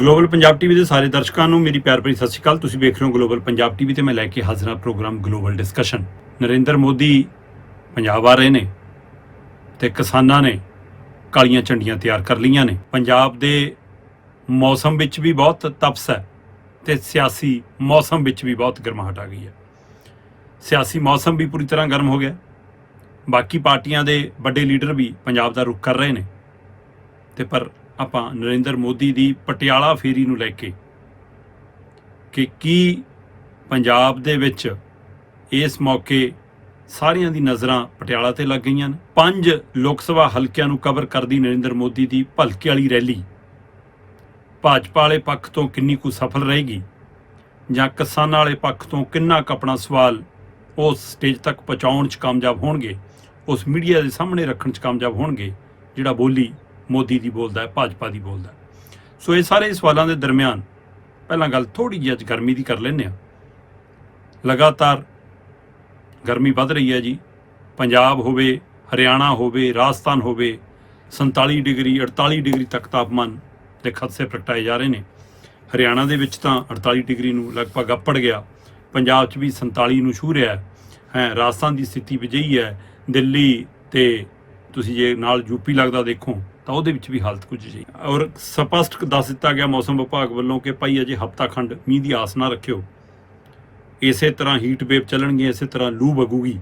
Global Punjab TV ਦੇ ਸਾਰੇ ਦਰਸ਼ਕਾਂ ਨੂੰ ਮੇਰੀ ਪਿਆਰ ਭਰੀ ਸਤਿ ਸ਼੍ਰੀ ਅਕਾਲ। ਤੁਸੀਂ ਵੇਖ ਰਹੇ ਹੋ ਗਲੋਬਲ ਪੰਜਾਬ ਟੀਵੀ ਤੇ ਮੈਂ ਲੈ ਕੇ ਹਾਜ਼ਰ ਹਾਂ program global discussion. Narendra Modi Punjab ਆ ਰਹੇ ਨੇ ਤੇ ਕਿਸਾਨਾਂ ਨੇ ਕਾਲੀਆਂ ਝੰਡੀਆਂ ਤਿਆਰ ਕਰ ਲਈਆਂ ਨੇ। ਪੰਜਾਬ ਦੇ ਮੌਸਮ ਵਿੱਚ ਵੀ ਬਹੁਤ ਤਪਸ ਹੈ ਤੇ ਸਿਆਸੀ ਮੌਸਮ ਵਿੱਚ ਵੀ ਬਹੁਤ ਗਰਮਾਹਟ ਆ ਗਈ ਹੈ। ਸਿਆਸੀ ਮੌਸਮ ਵੀ ਪੂਰੀ ਤਰ੍ਹਾਂ ਗਰਮ ਹੋ ਗਿਆ। ਬਾਕੀ ਪਾਰਟੀਆਂ ਦੇ ਵੱਡੇ ਲੀਡਰ ਵੀ ਪੰਜਾਬ ਦਾ ਰੁਖ ਕਰ ਰਹੇ ਨੇ। ਤੇ ਪਰ ਆਪਾਂ ਨਰਿੰਦਰ ਮੋਦੀ ਦੀ ਪਟਿਆਲਾ ਫੇਰੀ ਨੂੰ ਲੈ ਕੇ ਕਿ ਕੀ ਪੰਜਾਬ ਦੇ ਵਿੱਚ ਇਸ ਮੌਕੇ ਸਾਰਿਆਂ ਦੀ ਨਜ਼ਰਾਂ ਪਟਿਆਲਾ ਤੇ ਲੱਗ ਗਈਆਂ ਨੇ। ਪੰਜ ਲੋਕ ਸਭਾ ਹਲਕਿਆਂ ਨੂੰ ਕਵਰ ਕਰਦੀ ਨਰਿੰਦਰ ਮੋਦੀ ਦੀ ਭਲਕੇ ਵਾਲੀ ਰੈਲੀ। ਭਾਜਪਾ ਵਾਲੇ ਪੱਖ ਤੋਂ ਕਿੰਨੀ ਕੁ ਸਫਲ ਰਹੇਗੀ? ਜਾਂ ਕਿਸਾਨਾਂ ਵਾਲੇ ਪੱਖ ਤੋਂ ਕਿੰਨਾ ਕੁ ਆਪਣਾ ਸਵਾਲ ਉਸ ਸਟੇਜ ਤੱਕ ਪਹੁੰਚਾਉਣ 'ਚ ਕਾਮਯਾਬ ਹੋਣਗੇ? ਉਸ ਮੀਡੀਆ ਦੇ ਸਾਹਮਣੇ ਰੱਖਣ 'ਚ ਕਾਮਯਾਬ ਹੋਣਗੇ? ਜਿਹੜਾ ਬੋਲੀ ਮੋਦੀ ਦੀ ਬੋਲਦਾ ਹੈ, ਭਾਜਪਾ ਦੀ ਬੋਲਦਾ ਸੋ ਇਹ ਸਾਰੇ ਸਵਾਲਾਂ ਦੇ ਦਰਮਿਆਨ ਪਹਿਲਾਂ ਗੱਲ ਥੋੜੀ ਜਿਹੀ ਅੱਜ ਗਰਮੀ ਦੀ ਕਰ ਲੈਂਦੇ ਆ ਲਗਾਤਾਰ ਗਰਮੀ ਵੱਧ ਰਹੀ ਹੈ ਜੀ। ਪੰਜਾਬ ਹੋਵੇ, ਹਰਿਆਣਾ ਹੋਵੇ, ਰਾਜਸਥਾਨ ਹੋਵੇ 47 ਡਿਗਰੀ 48 ਡਿਗਰੀ ਤੱਕ ਤਾਪਮਾਨ ਦੇ ਖਦਸੇ ਪ੍ਰਗਟਾਏ ਜਾ ਰਹੇ ਨੇ। ਹਰਿਆਣਾ ਦੇ ਵਿੱਚ ਤਾਂ 48 ਡਿਗਰੀ ਨੂੰ ਲਗਭਗ ਅੱਪੜ ਗਿਆ। ਪੰਜਾਬ 'ਚ ਵੀ 47 ਨੂੰ ਛੂ ਰਿਹਾ ਹੈ। ਹੈ, ਰਾਜਸਥਾਨ ਦੀ ਸਥਿਤੀ ਵਿਜਈ ਹੈ। ਦਿੱਲੀ ਤੇ ਤੁਸੀਂ ਜੇ ਨਾਲ ਯੂਪੀ ਲੱਗਦਾ ਦੇਖੋ ਤਾਂ ਉਹਦੇ ਵਿੱਚ ਵੀ ਹਾਲਤ ਕੁਝ ਜਿਹੀ। ਔਰ ਸਪਸ਼ਟ ਦੱਸ ਦਿੱਤਾ ਗਿਆ ਮੌਸਮ ਵਿਭਾਗ ਵੱਲੋਂ ਕਿ ਭਾਈ ਅਜੇ ਹਫਤਾ ਖੰਡ ਮੀਂਹ ਦੀ ਆਸ ਨਾ ਰੱਖਿਓ। ਇਸੇ ਤਰ੍ਹਾਂ ਹੀਟ ਵੇਵ ਚੱਲਣਗੇ, ਇਸੇ ਤਰ੍ਹਾਂ ਲੂ ਵਗੂਗੀ।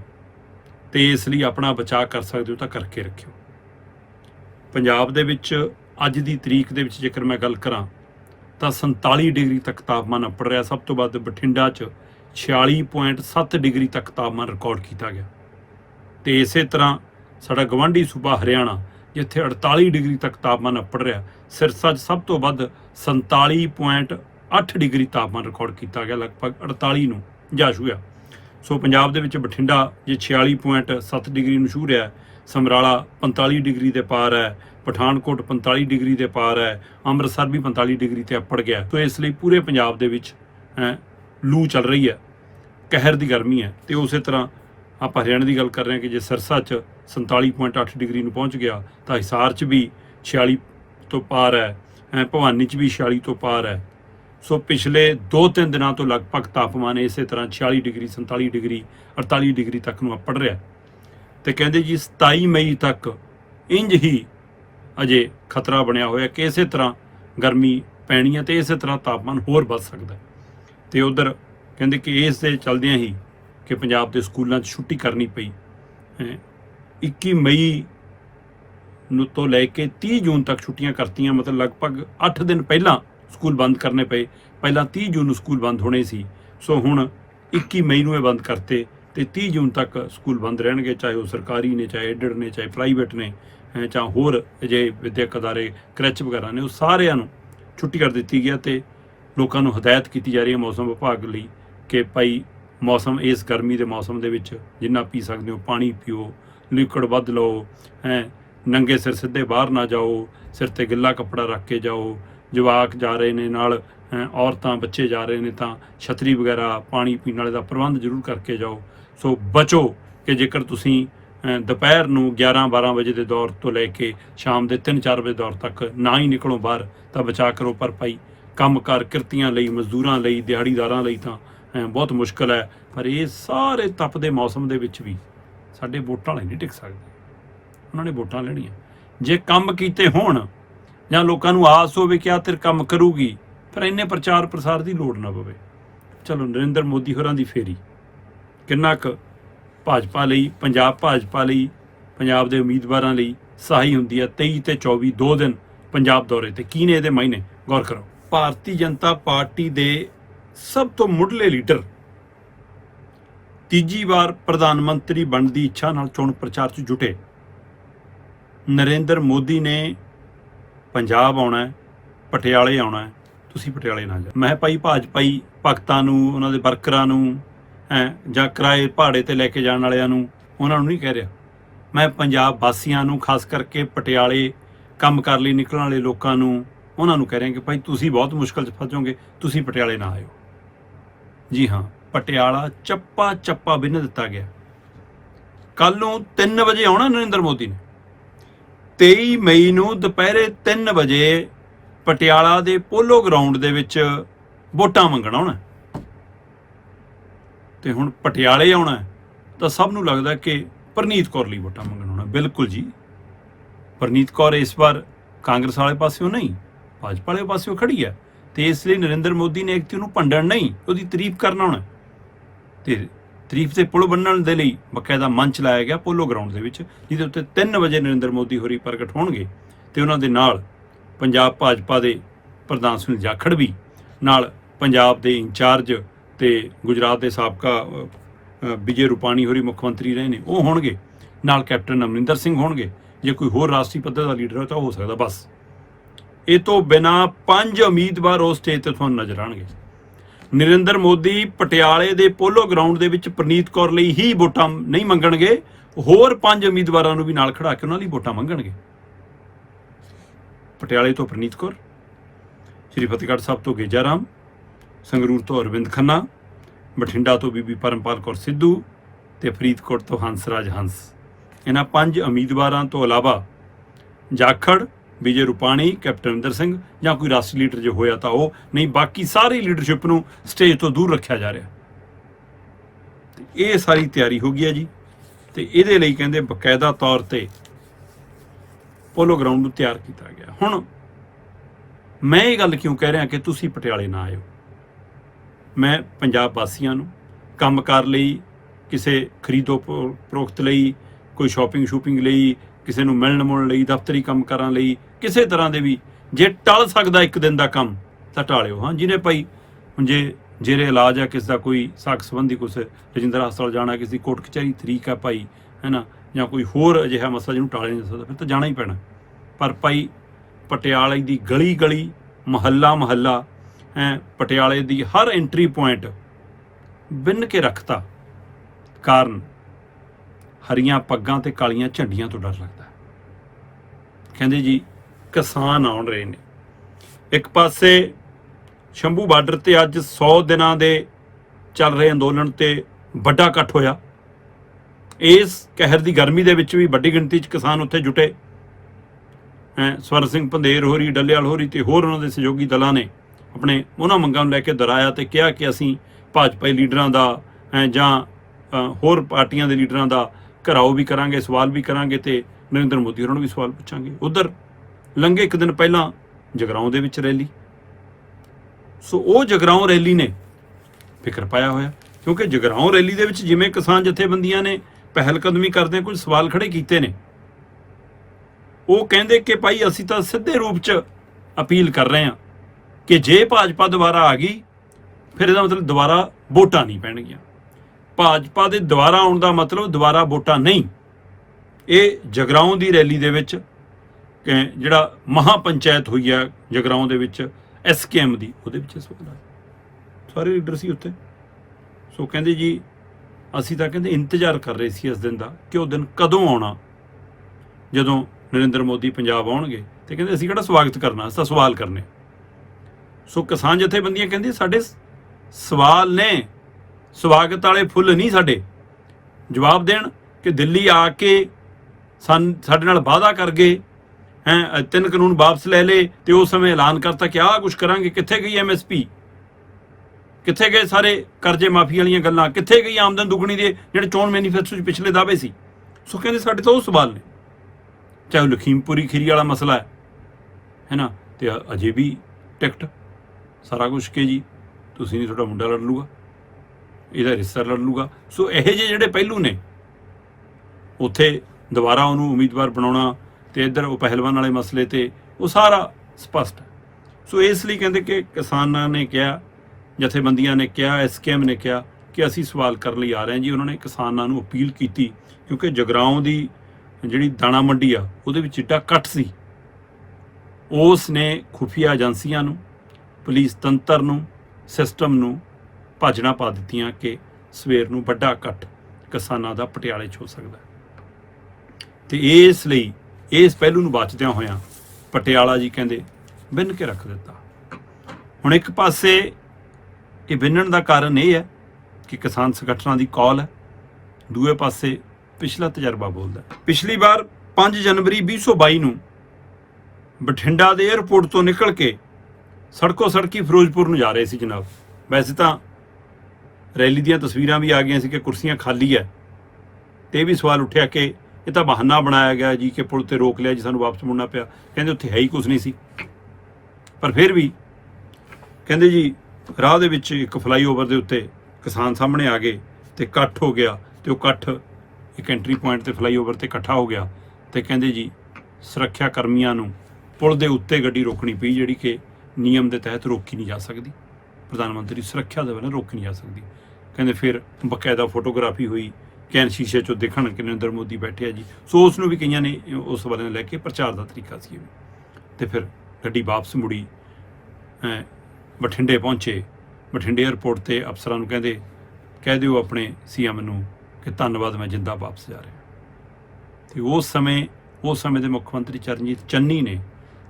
ਤੇ ਇਸ ਲਈ ਆਪਣਾ ਬਚਾਅ ਕਰ ਸਕਦੇ ਹੋ ਤਾਂ ਕਰਕੇ ਰੱਖਿਓ। ਪੰਜਾਬ ਦੇ ਵਿੱਚ ਅੱਜ ਦੀ ਤਰੀਕ ਦੇ ਵਿੱਚ ਜੇਕਰ ਮੈਂ ਗੱਲ ਕਰਾਂ, ਤਾਂ 47 ਡਿਗਰੀ ਤੱਕ ਤਾਪਮਾਨ ਅੱਪੜ ਰਿਹਾ। ਸਭ ਤੋਂ ਵੱਧ ਬਠਿੰਡਾ 'ਚ 46.7 ਡਿਗਰੀ ਤੱਕ ਤਾਪਮਾਨ ਰਿਕਾਰਡ ਕੀਤਾ ਗਿਆ। ਤੇ ਇਸੇ ਤਰ੍ਹਾਂ ਸਾਡਾ ਗਵਾਂਢੀ ਸੂਬਾ ਹਰਿਆਣਾ ਜਿੱਥੇ 48 ਡਿਗਰੀ ਤੱਕ ਤਾਪਮਾਨ ਅੱਪੜ ਰਿਹਾ, ਸਿਰਸਾ 'ਚ ਸਭ ਤੋਂ ਵੱਧ 47.8 ਡਿਗਰੀ ਤਾਪਮਾਨ ਰਿਕਾਰਡ ਕੀਤਾ ਗਿਆ, ਲਗਭਗ 48 ਨੂੰ ਜਾ ਛੂਇਆ ਸੋ ਪੰਜਾਬ ਦੇ ਵਿੱਚ ਬਠਿੰਡਾ ਜੇ 46.7 ਡਿਗਰੀ ਨੂੰ ਛੂ ਰਿਹਾ ਸਮਰਾਲਾ 45 ਡਿਗਰੀ ਦੇ ਪਾਰ ਹੈ, ਪਠਾਨਕੋਟ 45 ਡਿਗਰੀ ਦੇ ਪਾਰ ਹੈ, ਅੰਮ੍ਰਿਤਸਰ ਵੀ 45 ਡਿਗਰੀ ਤੇ ਅੱਪੜ ਗਿਆ ਸੋ ਇਸ ਲਈ ਪੂਰੇ ਪੰਜਾਬ ਦੇ ਵਿੱਚ ਲੂ ਚੱਲ ਰਹੀ ਹੈ। ਕਹਿਰ ਦੀ ਗਰਮੀ ਹੈ ਤੇ ਉਸੇ ਤਰ੍ਹਾਂ ਆਪਾਂ ਹਰਿਆਣਾ ਦੀ ਗੱਲ ਕਰ ਰਹੇ ਹਾਂ ਕਿ ਜੇ ਸਿਰਸਾ 'ਚ 47.8 ਡਿਗਰੀ ਨੂੰ ਪਹੁੰਚ ਗਿਆ, ਤਾਂ ਹਿਸਾਰ 'ਚ ਵੀ 46 ਤੋਂ ਪਾਰ ਹੈ, ਐ ਭਵਾਨੀ 'ਚ ਵੀ 46 ਤੋਂ ਪਾਰ ਹੈ ਸੋ ਪਿਛਲੇ 2-3 ਦਿਨਾਂ ਤੋਂ ਲਗਭਗ ਤਾਪਮਾਨ ਇਸੇ ਤਰ੍ਹਾਂ 46 ਡਿਗਰੀ 47 ਡਿਗਰੀ 48 ਡਿਗਰੀ ਤੱਕ ਨੂੰ ਅੱਪੜ ਰਿਹਾ ਤੇ ਕਹਿੰਦੇ ਜੀ 27 ਮਈ ਤੱਕ ਇੰਜ ਹੀ ਅਜੇ ਖਤਰਾ ਬਣਿਆ ਹੋਇਆ ਕਿ ਇਸੇ ਤਰ੍ਹਾਂ ਗਰਮੀ ਪੈਣੀ ਹੈ ਤੇ ਇਸੇ ਤਰ੍ਹਾਂ ਤਾਪਮਾਨ ਹੋਰ ਵੱਧ ਸਕਦਾ ਹੈ। ਤੇ ਉਧਰ ਕਹਿੰਦੇ ਕਿ ਇਸ ਦੇ ਚਲਦਿਆਂ ਹੀ ਕਿ ਪੰਜਾਬ ਦੇ ਸਕੂਲਾਂ 'ਚ ਛੁੱਟੀ ਕਰਨੀ ਪਈ ਹੈਂ। 21 ਮਈ ਨੂੰ ਤੋਂ ਲੈ ਕੇ 30 ਜੂਨ ਤੱਕ ਛੁੱਟੀਆਂ ਕਰਤੀਆਂ, ਮਤਲਬ ਲਗਭਗ 8 ਦਿਨ ਪਹਿਲਾਂ ਸਕੂਲ ਬੰਦ ਕਰਨੇ ਪਏ। ਪਹਿਲਾਂ 30 ਜੂਨ ਨੂੰ ਸਕੂਲ ਬੰਦ ਹੋਣੇ ਸੀ। ਸੋ ਹੁਣ 21 ਮਈ ਨੂੰ ਇਹ ਬੰਦ ਕਰਤੇ ਤੇ 30 ਜੂਨ ਤੱਕ ਸਕੂਲ ਬੰਦ ਰਹਿਣਗੇ, ਚਾਹੇ ਉਹ ਸਰਕਾਰੀ ਨੇ, ਚਾਹੇ ਏਡਡ ਨੇ, ਚਾਹੇ ਪ੍ਰਾਈਵੇਟ ਨੇ ਜਾਂ ਹੋਰ ਅਜੇ ਵਿਦਿਅਕ ਅਦਾਰੇ, ਕ੍ਰੈਚ ਵਗੈਰਾ ਨੇ, ਉਹ ਸਾਰਿਆਂ ਨੂੰ ਛੁੱਟੀ ਕਰ ਦਿੱਤੀ ਗਿਆ ਤੇ ਲੋਕਾਂ ਨੂੰ ਹਦਾਇਤ ਕੀਤੀ ਜਾ ਰਹੀ ਹੈ ਮੌਸਮ ਵਿਭਾਗ ਲਈ ਕਿ ਭਾਈ ਮੌਸਮ ਇਸ ਗਰਮੀ ਦੇ ਮੌਸਮ ਦੇ ਵਿੱਚ ਜਿੰਨਾ ਪੀ ਸਕਦੇ ਹੋ, ਪਾਣੀ ਪੀਓ ਲਿਕਵਿਡ ਵੱਧ ਲਓ, ਹੈ। ਨੰਗੇ ਸਿਰ ਸਿੱਧੇ ਬਾਹਰ ਨਾ ਜਾਓ, ਸਿਰ ਤੇ ਗਿੱਲਾ ਕੱਪੜਾ ਰੱਖ ਕੇ ਜਾਓ। ਜਵਾਕ ਜਾ ਰਹੇ ਨੇ ਨਾਲ ਔਰਤਾਂ, ਬੱਚੇ ਜਾ ਰਹੇ ਨੇ ਤਾਂ ਛਤਰੀ ਵਗੈਰਾ, ਪਾਣੀ ਪੀਣ ਵਾਲੇ ਦਾ ਪ੍ਰਬੰਧ ਜ਼ਰੂਰ ਕਰਕੇ ਜਾਓ। ਸੋ ਬਚੋ ਕਿ ਜੇਕਰ ਤੁਸੀਂ ਦੁਪਹਿਰ ਨੂੰ 11-12 ਵਜੇ ਦੇ ਦੌਰ ਤੋਂ ਲੈ ਕੇ ਸ਼ਾਮ ਦੇ 3-4 ਵਜੇ ਦੌਰ ਤੱਕ ਨਾ ਹੀ ਨਿਕਲੋ ਬਾਹਰ, ਤਾਂ ਬਚਾ ਕਰੋ। ਪਰ ਭਾਈ, ਕੰਮਕਾਰ ਕਿਰਤੀਆਂ ਲਈ, ਮਜ਼ਦੂਰਾਂ ਲਈ, ਦਿਹਾੜੀਦਾਰਾਂ ਲਈ ਤਾਂ ਬਹੁਤ ਮੁਸ਼ਕਲ ਹੈ। ਪਰ ਇਹ ਸਾਰੇ ਤਪਦੇ ਮੌਸਮ ਦੇ ਵਿੱਚ ਵੀ ਸਾਡੇ ਵੋਟਾਂ ਵਾਲੇ ਨਹੀਂ ਟਿਕ ਸਕਦੇ। ਉਹਨਾਂ ਨੇ ਵੋਟਾਂ ਲੈਣੀਆਂ। ਜੇ ਕੰਮ ਕੀਤੇ ਹੋਣ ਜਾਂ ਲੋਕਾਂ ਨੂੰ ਆਸ ਹੋਵੇ ਕਿ ਆ ਤੇਰ ਕੰਮ ਕਰੂਗੀ, ਪਰ ਇੰਨੇ ਪ੍ਰਚਾਰ ਪ੍ਰਸਾਰ ਦੀ ਲੋੜ ਨਾ ਪਵੇ। ਚਲੋ, ਨਰਿੰਦਰ ਮੋਦੀ ਹੋਰਾਂ ਦੀ ਫੇਰੀ। ਕਿੰਨਾ ਕੁ ਭਾਜਪਾ ਲਈ, ਪੰਜਾਬ ਭਾਜਪਾ ਲਈ, ਪੰਜਾਬ ਦੇ ਉਮੀਦਵਾਰਾਂ ਲਈ ਸਹਾਈ ਹੁੰਦੀ ਹੈ 23 ਤੇ 24 ਦੋ ਦਿਨ ਪੰਜਾਬ ਦੌਰੇ ਤੇ। ਕੀ ਨੇ ਇਹਦੇ ਮਾਇਨੇ? ਗੌਰ ਕਰੋ। ਭਾਰਤੀ ਜਨਤਾ ਪਾਰਟੀ ਦੇ ਸਭ ਤੋਂ ਮੁੱਢਲੇ ਲੀਡਰ ਤੀਜੀ ਵਾਰ ਪ੍ਰਧਾਨ ਮੰਤਰੀ ਬਣਨ ਦੀ ਇੱਛਾ ਨਾਲ ਚੋਣ ਪ੍ਰਚਾਰ 'ਚ ਜੁਟੇ। ਨਰਿੰਦਰ ਮੋਦੀ ਨੇ ਪੰਜਾਬ ਆਉਣਾ ਪਟਿਆਲੇ ਆਉਣਾ ਤੁਸੀਂ ਪਟਿਆਲੇ ਨਾ ਜਾ ਮੈਂ ਭਾਈ ਭਾਜਪਾਈ ਭਗਤਾਂ ਨੂੰ, ਉਹਨਾਂ ਦੇ ਵਰਕਰਾਂ ਨੂੰ, ਹੈਂ, ਜਾਂ ਕਿਰਾਏ ਭਾੜੇ ਤੇ ਲੈ ਕੇ ਜਾਣ ਵਾਲਿਆਂ ਨੂੰ, ਉਹਨਾਂ ਨੂੰ ਨਹੀਂ ਕਹਿ ਰਿਹਾ। ਮੈਂ ਪੰਜਾਬ ਵਾਸੀਆਂ ਨੂੰ, ਖਾਸ ਕਰਕੇ ਪਟਿਆਲੇ ਕੰਮ ਕਰ ਲਈ, ਨਿਕਲਣ ਵਾਲੇ ਲੋਕਾਂ ਨੂੰ, ਉਹਨਾਂ ਨੂੰ ਕਹਿ ਰਿਹਾ ਕਿ ਭਾਈ ਤੁਸੀਂ ਬਹੁਤ ਮੁਸ਼ਕਲ 'ਚ ਫਸੋਗੇ ਤੁਸੀਂ ਪਟਿਆਲੇ ਨਾ ਆਇਓ। ਜੀ ਹਾਂ। ਪਟਿਆਲਾ ਚੱਪਾ ਚੱਪਾ ਬਿੰਨ ਦਿੱਤਾ ਗਿਆ। ਕੱਲ ਨੂੰ 3 ਵਜੇ ਆਉਣਾ ਨਰਿੰਦਰ ਮੋਦੀ ਨੇ। 23 ਮਈ ਨੂੰ ਦੁਪਹਿਰੇ 3 ਵਜੇ ਪਟਿਆਲਾ ਦੇ ਪੋਲੋ ਗਰਾਊਂਡ ਦੇ ਵਿੱਚ ਵੋਟਾਂ ਮੰਗਣ ਆਉਣਾ। ਤੇ ਹੁਣ ਪਟਿਆਲੇ ਆਉਣਾ ਤਾਂ ਸਭ ਨੂੰ ਲੱਗਦਾ ਕਿ ਪਰਨੀਤ ਕੌਰ ਲਈ ਵੋਟਾਂ ਮੰਗਣ ਆਉਣਾ। ਬਿਲਕੁਲ ਜੀ। ਪਰਨੀਤ ਕੌਰ ਇਸ ਵਾਰ ਕਾਂਗਰਸ ਵਾਲੇ ਪਾਸਿਓਂ ਨਹੀਂ, ਭਾਜਪਾ ਵਾਲੇ ਪਾਸਿਓਂ ਖੜੀ ਹੈ। ਤੇ ਇਸ ਲਈ ਨਰਿੰਦਰ ਮੋਦੀ ਨੇ ਇੱਕ ਤੇ ਉਹਨੂੰ ਭੰਡਣ ਨਹੀਂ, ਉਹਦੀ ਤਾਰੀਫ ਕਰਨਾ ਹੋਣਾ ਤੇ ਤਰੀਫ ਤੇ ਪੁਲ ਬੰਨਣ ਦੇ ਲਈ ਬਕਾਇਦਾ ਮੰਚ ਲਾਇਆ ਗਿਆ ਪੋਲੋ ਗਰਾਊਂਡ ਦੇ ਵਿੱਚ, ਜਿਹਦੇ ਉੱਤੇ 3 ਵਜੇ ਨਰਿੰਦਰ ਮੋਦੀ ਹੋਰੀ ਪ੍ਰਗਟ ਹੋਣਗੇ ਤੇ ਉਹਨਾਂ ਦੇ ਨਾਲ ਪੰਜਾਬ ਭਾਜਪਾ ਦੇ ਪ੍ਰਧਾਨ ਸੁਨੀਲ ਜਾਖੜ ਵੀ, ਨਾਲ ਪੰਜਾਬ ਦੇ ਇੰਚਾਰਜ ਤੇ ਗੁਜਰਾਤ ਦੇ ਸਾਬਕਾ ਵਿਜੇ ਰੂਪਾਣੀ ਹੋਰੀ ਮੁੱਖ ਮੰਤਰੀ ਰਹੇ ਨੇ, ਉਹ ਹੋਣਗੇ। ਨਾਲ ਕੈਪਟਨ ਅਮਰਿੰਦਰ ਸਿੰਘ ਹੋਣਗੇ। ਜੇ ਕੋਈ ਹੋਰ ਰਾਸ਼ਟਰੀ ਪੱਧਰ ਦਾ ਲੀਡਰ ਹੋਵੇ ਤਾਂ ਉਹ ਹੋ ਸਕਦਾ ਬਸ। ਇਹ ਤੋਂ ਬਿਨਾ ਪੰਜ ਉਮੀਦਵਾਰ ਉਸ ਸਟੇਜ ਤੇ ਤੁਹਾਨੂੰ ਨਜ਼ਰ ਆਣਗੇ ਨਰਿੰਦਰ ਮੋਦੀ ਪਟਿਆਲੇ ਦੇ ਪੋਲੋ ਗਰਾਊਂਡ ਦੇ ਵਿੱਚ ਪ੍ਰਨੀਤ ਕੌਰ ਲਈ ਹੀ ਵੋਟਾਂ ਨਹੀਂ ਮੰਗਣਗੇ। ਹੋਰ ਪੰਜ ਉਮੀਦਵਾਰਾਂ ਨੂੰ ਵੀ ਨਾਲ ਖੜਾ ਕੇ ਉਹਨਾਂ ਲਈ ਵੋਟਾਂ ਮੰਗਣਗੇ। ਪਟਿਆਲੇ ਤੋਂ ਪ੍ਰਨੀਤ ਕੌਰ, ਸ਼੍ਰੀ ਫਤਿਹਗੜ੍ਹ ਸਾਹਿਬ ਤੋਂ ਗੇਜਾ ਰਾਮ ਸੰਗਰੂਰ ਤੋਂ ਅਰਵਿੰਦ ਖੰਨਾ, ਬਠਿੰਡਾ ਤੋਂ ਬੀਬੀ ਪਰਮਪਾਲ ਕੌਰ ਸਿੱਧੂ ਤੇ ਫਰੀਦਕੋਟ ਤੋਂ ਹੰਸਰਾਜ ਹੰਸ। ਇਹਨਾਂ ਪੰਜ ਉਮੀਦਵਾਰਾਂ ਤੋਂ ਇਲਾਵਾ ਜਾਖੜ ਵਿਜੇ ਰੂਪਾਣੀ, ਕੈਪਟਨ ਅਮਰਿੰਦਰ ਸਿੰਘ ਜਾਂ ਕੋਈ ਰਾਸ਼ਟਰੀ ਲੀਡਰ ਜੇ ਹੋਇਆ ਤਾਂ ਉਹ, ਨਹੀਂ, ਬਾਕੀ ਸਾਰੀ ਲੀਡਰਸ਼ਿਪ ਨੂੰ ਸਟੇਜ ਤੋਂ ਦੂਰ ਰੱਖਿਆ ਜਾ ਰਿਹਾ। ਤੇ ਇਹ ਸਾਰੀ ਤਿਆਰੀ ਹੋ ਗਈ ਹੈ ਜੀ। ਤੇ ਇਹਦੇ ਲਈ ਕਹਿੰਦੇ ਬਕਾਇਦਾ ਤੌਰ ਤੇ ਪੋਲੋ ਗਰਾਊਂਡ ਨੂੰ ਤਿਆਰ ਕੀਤਾ ਗਿਆ। ਹੁਣ ਮੈਂ ਇਹ ਗੱਲ ਕਿਉਂ ਕਹਿ ਰਿਹਾ ਕਿ ਤੁਸੀਂ ਪਟਿਆਲੇ ਨਾ ਆਇਓ? ਮੈਂ ਪੰਜਾਬ ਵਾਸੀਆਂ ਨੂੰ ਕੰਮਕਾਰ ਲਈ, ਕਿਸੇ ਖਰੀਦੋ ਫਰੋ- ਲਈ, ਕੋਈ ਸ਼ਾਪਿੰਗ ਸ਼ੂਪਿੰਗ ਲਈ ਕਿਸੇ ਨੂੰ ਮਿਲਣ ਮੁਲਣ ਲਈ, ਦਫ਼ਤਰੀ ਕੰਮ ਕਰਨ ਲਈ, ਕਿਸੇ ਤਰ੍ਹਾਂ ਦੇ ਵੀ, ਜੇ ਟਲ ਸਕਦਾ ਇੱਕ ਦਿਨ ਦਾ ਕੰਮ, ਤਾਂ ਟਾਲਿਓ, ਹਾਂ, ਜਿਹਨੇ ਭਾਈ, ਹੁਣ ਜੇ, ਜਿਹੜੇ ਇਲਾਜ ਆ, ਕਿਸ ਦਾ ਕੋਈ ਸਾਖ ਸੰਬੰਧੀ ਕੁਛ, ਰਜਿੰਦਰ ਹਸਪਤਾਲ ਜਾਣਾ, ਕਿਸੇ ਦੀ ਕੋਰਟ ਕਚਹਿਰੀ ਤਰੀਕ ਆ ਭਾਈ, ਹੈਨਾ, ਜਾਂ ਕੋਈ ਹੋਰ ਅਜਿਹਾ ਮਸਲਾ ਜਿਹਨੂੰ ਟਾਲਿਆ ਨਹੀਂ ਸਕਦਾ, ਫਿਰ ਤਾਂ ਜਾਣਾ ਹੀ ਪੈਣਾ। ਪਰ ਭਾਈ, ਪਟਿਆਲੇ ਦੀ ਗਲੀ ਗਲੀ, ਮਹੱਲਾ ਮਹੱਲਾ, ਹੈ, ਪਟਿਆਲੇ ਦੀ ਹਰ ਐਂਟਰੀ ਪੁਆਇੰਟ ਬਿੰਨ ਕੇ ਰੱਖਤਾ ਕਾਰਨ ਹਰੀਆਂ ਪੱਗਾਂ ਤੇ ਕਾਲੀਆਂ ਝੰਡੀਆਂ ਤੋਂ ਡਰ ਲੱਗਦਾ ਕਹਿੰਦੇ ਜੀ ਕਿਸਾਨ ਆਉਣ ਰਹੇ ਨੇ। ਇੱਕ ਪਾਸੇ ਸ਼ੰਭੂ ਬਾਰਡਰ ਤੇ ਅੱਜ 100 ਦਿਨਾਂ ਦੇ ਚੱਲ ਰਹੇ ਅੰਦੋਲਨ ਤੇ ਵੱਡਾ ਇਕੱਠ ਹੋਇਆ। ਇਸ ਕਹਿਰ ਦੀ ਗਰਮੀ ਦੇ ਵਿੱਚ ਵੀ ਵੱਡੀ ਗਿਣਤੀ 'ਚ ਕਿਸਾਨ ਉੱਥੇ ਜੁਟੇ। ਹੈ ਸਵਰ ਸਿੰਘ ਪੰਧੇਰ ਹੋਰੀ ਡੱਲੇਵਾਲ ਹੋਰੀ ਤੇ ਹੋਰ ਉਹਨਾਂ ਦੇ ਸਹਿਯੋਗੀ ਦਲਾਂ ਨੇ ਆਪਣੇ ਉਹਨਾਂ ਮੰਗਾਂ ਨੂੰ ਲੈ ਕੇ ਦੁਹਰਾਇਆ ਤੇ ਕਿਹਾ ਕਿ ਅਸੀਂ ਭਾਜਪਾਈ ਲੀਡਰਾਂ ਦਾ ਹੈਂ, ਜਾਂ ਹੋਰ ਪਾਰਟੀਆਂ ਦੇ ਲੀਡਰਾਂ ਦਾ ਘਰਾਓ ਵੀ ਕਰਾਂਗੇ, ਸਵਾਲ ਵੀ ਕਰਾਂਗੇ ਤੇ ਨਰਿੰਦਰ ਮੋਦੀ ਹੋਰਾਂ ਨੂੰ ਵੀ ਸਵਾਲ ਪੁੱਛਾਂਗੇ। ਉਧਰ ਲੰਘੇ ਇੱਕ ਦਿਨ ਪਹਿਲਾਂ ਜਗਰਾਉਂ ਦੇ ਵਿੱਚ ਰੈਲੀ। ਸੋ ਉਹ ਜਗਰਾਉਂ ਰੈਲੀ ਨੇ ਫਿਕਰ ਪਾਇਆ ਹੋਇਆ, ਕਿਉਂਕਿ ਜਗਰਾਉਂ ਰੈਲੀ ਦੇ ਵਿੱਚ ਜਿਵੇਂ ਕਿਸਾਨ ਜਥੇਬੰਦੀਆਂ ਨੇ ਪਹਿਲ ਕਦਮੀ ਕਰਦੇ, ਕੁਝ ਸਵਾਲ ਖੜੇ ਕੀਤੇ ਨੇ। ਉਹ ਕਹਿੰਦੇ ਕਿ ਭਾਈ ਅਸੀਂ ਤਾਂ ਸਿੱਧੇ ਰੂਪ 'ਚ ਅਪੀਲ ਕਰ ਰਹੇ ਹਾਂ ਕਿ ਜੇ ਭਾਜਪਾ ਦੁਬਾਰਾ ਆ ਗਈ, ਫਿਰ ਇਹਦਾ ਮਤਲਬ ਦੁਬਾਰਾ ਵੋਟਾਂ ਨਹੀਂ ਪੈਣਗੀਆਂ। ਭਾਜਪਾ ਦੇ ਦੁਬਾਰਾ ਆਉਣ ਦਾ ਮਤਲਬ ਦੁਬਾਰਾ ਵੋਟਾਂ ਨਹੀਂ। ਇਹ ਜਗਰਾਉਂ ਦੀ ਰੈਲੀ ਦੇ ਵਿੱਚ ਕਿ ਜਿਹੜਾ ਮਹਾ ਪੰਚਾਇਤ ਹੋਈ ਆ ਜਗਰਾਉਂ ਦੇ ਵਿੱਚ ਐਸਕੇਐਮ ਦੀ, ਉਹਦੇ ਵਿੱਚ ਸਵਾਲ ਆ। ਸਾਰੇ ਲੀਡਰ ਸੀ ਉੱਥੇ। ਸੋ ਕਹਿੰਦੇ ਜੀ, ਅਸੀਂ ਤਾਂ ਕਹਿੰਦੇ ਇੰਤਜ਼ਾਰ ਕਰ ਰਹੇ ਸੀ ਇਸ ਦਿਨ ਦਾ ਕਿ ਉਹ ਦਿਨ ਕਦੋਂ ਆਉਣਾ। ਜਦੋਂ ਨਰਿੰਦਰ ਮੋਦੀ ਪੰਜਾਬ ਆਉਣਗੇ, ਤੇ ਕਹਿੰਦੇ ਅਸੀਂ ਕਿਹੜਾ ਸਵਾਗਤ ਕਰਨਾ, ਅਸੀਂ ਤਾਂ ਸਵਾਲ ਕਰਨੇ। ਸੋ ਕਿਸਾਨ ਜਥੇਬੰਦੀਆਂ ਕਹਿੰਦੀ ਸਾਡੇ ਸਵਾਲ ਨੇ। ਸਵਾਗਤ ਵਾਲੇ ਫੁੱਲ ਨਹੀਂ ਸਾਡੇ। ਜਵਾਬ ਦੇਣ ਕਿ ਦਿੱਲੀ ਆ ਕੇ ਸਾਨ ਸਾਡੇ ਨਾਲ ਵਾਅਦਾ ਕਰ ਗਏ। ਹੈ ਤਿੰਨ ਕਾਨੂੰਨ ਵਾਪਸ ਲੈ ਲਏ ਤੇ ਉਸ ਸਮੇਂ ਐਲਾਨ ਕਰਤਾ ਕਿ ਆਹ ਕੁਝ ਕਰਾਂਗੇ। ਕਿੱਥੇ ਗਈ ਐਮਐਸਪੀ ਕਿੱਥੇ ਗਏ ਸਾਰੇ ਕਰਜ਼ੇ ਮਾਫੀ ਵਾਲੀਆਂ ਗੱਲਾਂ? ਕਿੱਥੇ ਗਈ ਆਮਦਨ ਦੁੱਗਣੀ ਦੇ ਜਿਹੜੇ ਚੋਣ ਮੈਨੀਫੈਸਟੋ 'ਚ ਪਿਛਲੇ ਦਾਅਵੇ ਸੀ? ਸੋ ਕਹਿੰਦੇ ਸਾਡੇ ਤੋਂ ਉਹ ਸਵਾਲ ਨੇ। ਚਾਹੇ ਉਹ ਲਖੀਮਪੁਰੀ ਖੀਰੀ ਵਾਲਾ ਮਸਲਾ ਹੈ। ਹੈ ਨਾ ਤੇ ਅਜੇ ਵੀ ਟਿਕਟ। ਸਾਰਾ ਕੁਝ ਕੇ ਜੀ। ਤੁਸੀਂ ਨਹੀਂ ਤੁਹਾਡਾ ਮੁੰਡਾ ਲੜ ਲੂਗਾ। ਇਹਦਾ ਰਿਸ਼ਤਾ ਲੜ ਲੂਗਾ। ਸੋ ਇਹੋ ਜਿਹੇ ਜਿਹੜੇ ਪਹਿਲੂ ਨੇ, ਉੱਥੇ ਦੁਬਾਰਾ ਉਹਨੂੰ ਉਮੀਦਵਾਰ ਬਣਾਉਣਾ ਤੇ ਇੱਧਰ ਉਹ ਪਹਿਲਵਾਨ ਵਾਲੇ ਮਸਲੇ ਤੇ, ਉਹ ਸਾਰਾ ਸਪਸ਼ਟ ਹੈ। ਸੋ ਇਸ ਲਈ ਕਹਿੰਦੇ ਕਿ ਕਿਸਾਨਾਂ ਨੇ ਕਿਹਾ, ਜਥੇਬੰਦੀਆਂ ਨੇ ਕਿਹਾ ਐਸਕੇਐਮ ਨੇ ਕਿਹਾ ਕਿ ਅਸੀਂ ਸਵਾਲ ਕਰਨ ਲਈ ਆ ਰਹੇ ਹਾਂ ਜੀ। ਉਹਨਾਂ ਨੇ ਕਿਸਾਨਾਂ ਨੂੰ ਅਪੀਲ ਕੀਤੀ ਕਿਉਂਕਿ ਜਗਰਾਉਂ ਦੀ ਜਿਹੜੀ ਦਾਣਾ ਮੰਡੀ ਆ, ਉਹਦੇ ਵਿੱਚ ਚਿੱਟਾ ਕੱਟ ਸੀ। ਉਸ ਨੇ ਖੁਫੀਆ ਏਜੰਸੀਆਂ ਨੂੰ, ਪੁਲਿਸ ਤੰਤਰ ਨੂੰ, ਸਿਸਟਮ ਨੂੰ ਭਾਜਣਾ ਪਾ ਦਿੱਤੀਆਂ ਕਿ ਸਵੇਰ ਨੂੰ ਵੱਡਾ ਇਕੱਠ ਕਿਸਾਨਾਂ ਦਾ ਪਟਿਆਲੇ 'ਚ ਹੋ ਸਕਦਾ ਹੈ। ਤੇ ਇਸ ਲਈ ਇਸ ਪਹਿਲੂ ਨੂੰ ਬਚਦਿਆਂ ਹੋਇਆਂ ਪਟਿਆਲਾ ਜੀ ਕਹਿੰਦੇ, ਬਿੰਨ ਕੇ ਰੱਖ ਦਿੱਤਾ। ਹੁਣ ਇੱਕ ਪਾਸੇ ਇਹ ਬਿੰਨਣ ਦਾ ਕਾਰਨ ਇਹ ਹੈ ਕਿ ਕਿਸਾਨ ਸੰਗਠਨਾਂ ਦੀ ਕਾਲ ਹੈ, ਦੂਏ ਪਾਸੇ ਪਿਛਲਾ ਤਜਰਬਾ ਬੋਲਦਾ ਪਿਛਲੀ ਵਾਰ 5 ਜਨਵਰੀ 2022 ਨੂੰ ਬਠਿੰਡਾ ਦੇ 에ਅਰਪੋਰਟ ਤੋਂ ਨਿਕਲ ਕੇ ਸੜਕੋ ਸੜਕੀ ਫਿਰੋਜ਼ਪੁਰ ਨੂੰ ਜਾ ਰਹੇ ਸੀ ਜਨਾਬ। ਵੈਸੇ ਤਾਂ ਰੈਲੀ ਦੀਆਂ ਤਸਵੀਰਾਂ ਵੀ ਆ ਗਈਆਂ ਸੀ ਕਿ ਕੁਰਸੀਆਂ ਖਾਲੀ ਹੈ। ਤੇ ਇਹ ਵੀ ਸਵਾਲ ਉੱਠਿਆ ਕਿ ਇਹ ਤਾਂ ਬਹਾਨਾ ਬਣਾਇਆ ਗਿਆ ਜੀ ਕਿ ਪੁਲ ਤੇ ਰੋਕ ਲਿਆ ਜੀ, ਸਾਨੂੰ ਵਾਪਸ ਮੁੜਨਾ ਪਿਆ। ਕਹਿੰਦੇ ਉੱਥੇ ਹੈ ਹੀ ਕੁਝ ਨਹੀਂ ਸੀ। ਪਰ ਫਿਰ ਵੀ ਕਹਿੰਦੇ ਜੀ, ਰਾਹ ਦੇ ਵਿੱਚ ਇੱਕ ਫਲਾਈਓਵਰ ਦੇ ਉੱਤੇ ਕਿਸਾਨ ਸਾਹਮਣੇ ਆ ਗਏ ਤੇ ਇਕੱਠ ਹੋ ਗਿਆ ਤੇ ਉਹ ਇਕੱਠ ਇੱਕ ਐਂਟਰੀ ਪੁਆਇੰਟ ਤੇ ਫਲਾਈਓਵਰ ਤੇ ਇਕੱਠਾ ਹੋ ਗਿਆ ਤੇ ਕਹਿੰਦੇ ਜੀ, ਸੁਰੱਖਿਆ ਕਰਮੀਆਂ ਨੂੰ ਪੁਲ ਦੇ ਉੱਤੇ ਗੱਡੀ ਰੋਕਣੀ ਪਈ ਜਿਹੜੀ ਕਿ ਨਿਯਮ ਦੇ ਤਹਿਤ ਰੋਕੀ ਨਹੀਂ ਜਾ ਸਕਦੀ। ਪ੍ਰਧਾਨ ਮੰਤਰੀ ਸੁਰੱਖਿਆ ਦੇ ਵੱਲੋਂ ਰੋਕੀ ਨਹੀਂ ਜਾ ਸਕਦੀ। ਕਹਿੰਦੇ ਫਿਰ ਬਕਾਇਦਾ ਫੋਟੋਗ੍ਰਾਫੀ ਹੋਈ, ਕੈਨ ਸ਼ੀਸ਼ੇ ਚੋਂ ਦੇਖਣ ਕਿ ਨਰਿੰਦਰ ਮੋਦੀ ਬੈਠੇ ਆ ਜੀ। ਸੋ ਉਸ ਨੂੰ ਵੀ ਕਈਆਂ ਨੇ ਉਸ ਵਾਲੇ ਨੇ ਲੈ ਕੇ ਪ੍ਰਚਾਰ ਦਾ ਤਰੀਕਾ ਸੀ ਇਹ ਵੀ। ਤੇ ਫਿਰ ਗੱਡੀ ਵਾਪਸ ਮੁੜੀ ਬਠਿੰਡੇ ਪਹੁੰਚੇ। ਬਠਿੰਡੇ 에ਅਰਪੋਰਟ ਤੇ ਅਫਸਰਾਂ ਨੂੰ ਕਹਿੰਦੇ, ਕਹਿ ਦਿਓ ਆਪਣੇ ਸੀਐਮ ਨੂੰ ਕਿ ਧੰਨਵਾਦ, ਮੈਂ ਜਿੰਦਾ ਵਾਪਸ ਜਾ ਰਿਹਾ। ਤੇ ਉਸ ਸਮੇਂ ਉਸ ਸਮੇਂ ਦੇ ਮੁੱਖ ਮੰਤਰੀ ਚਰਨਜੀਤ ਚੰਨੀ ਨੇ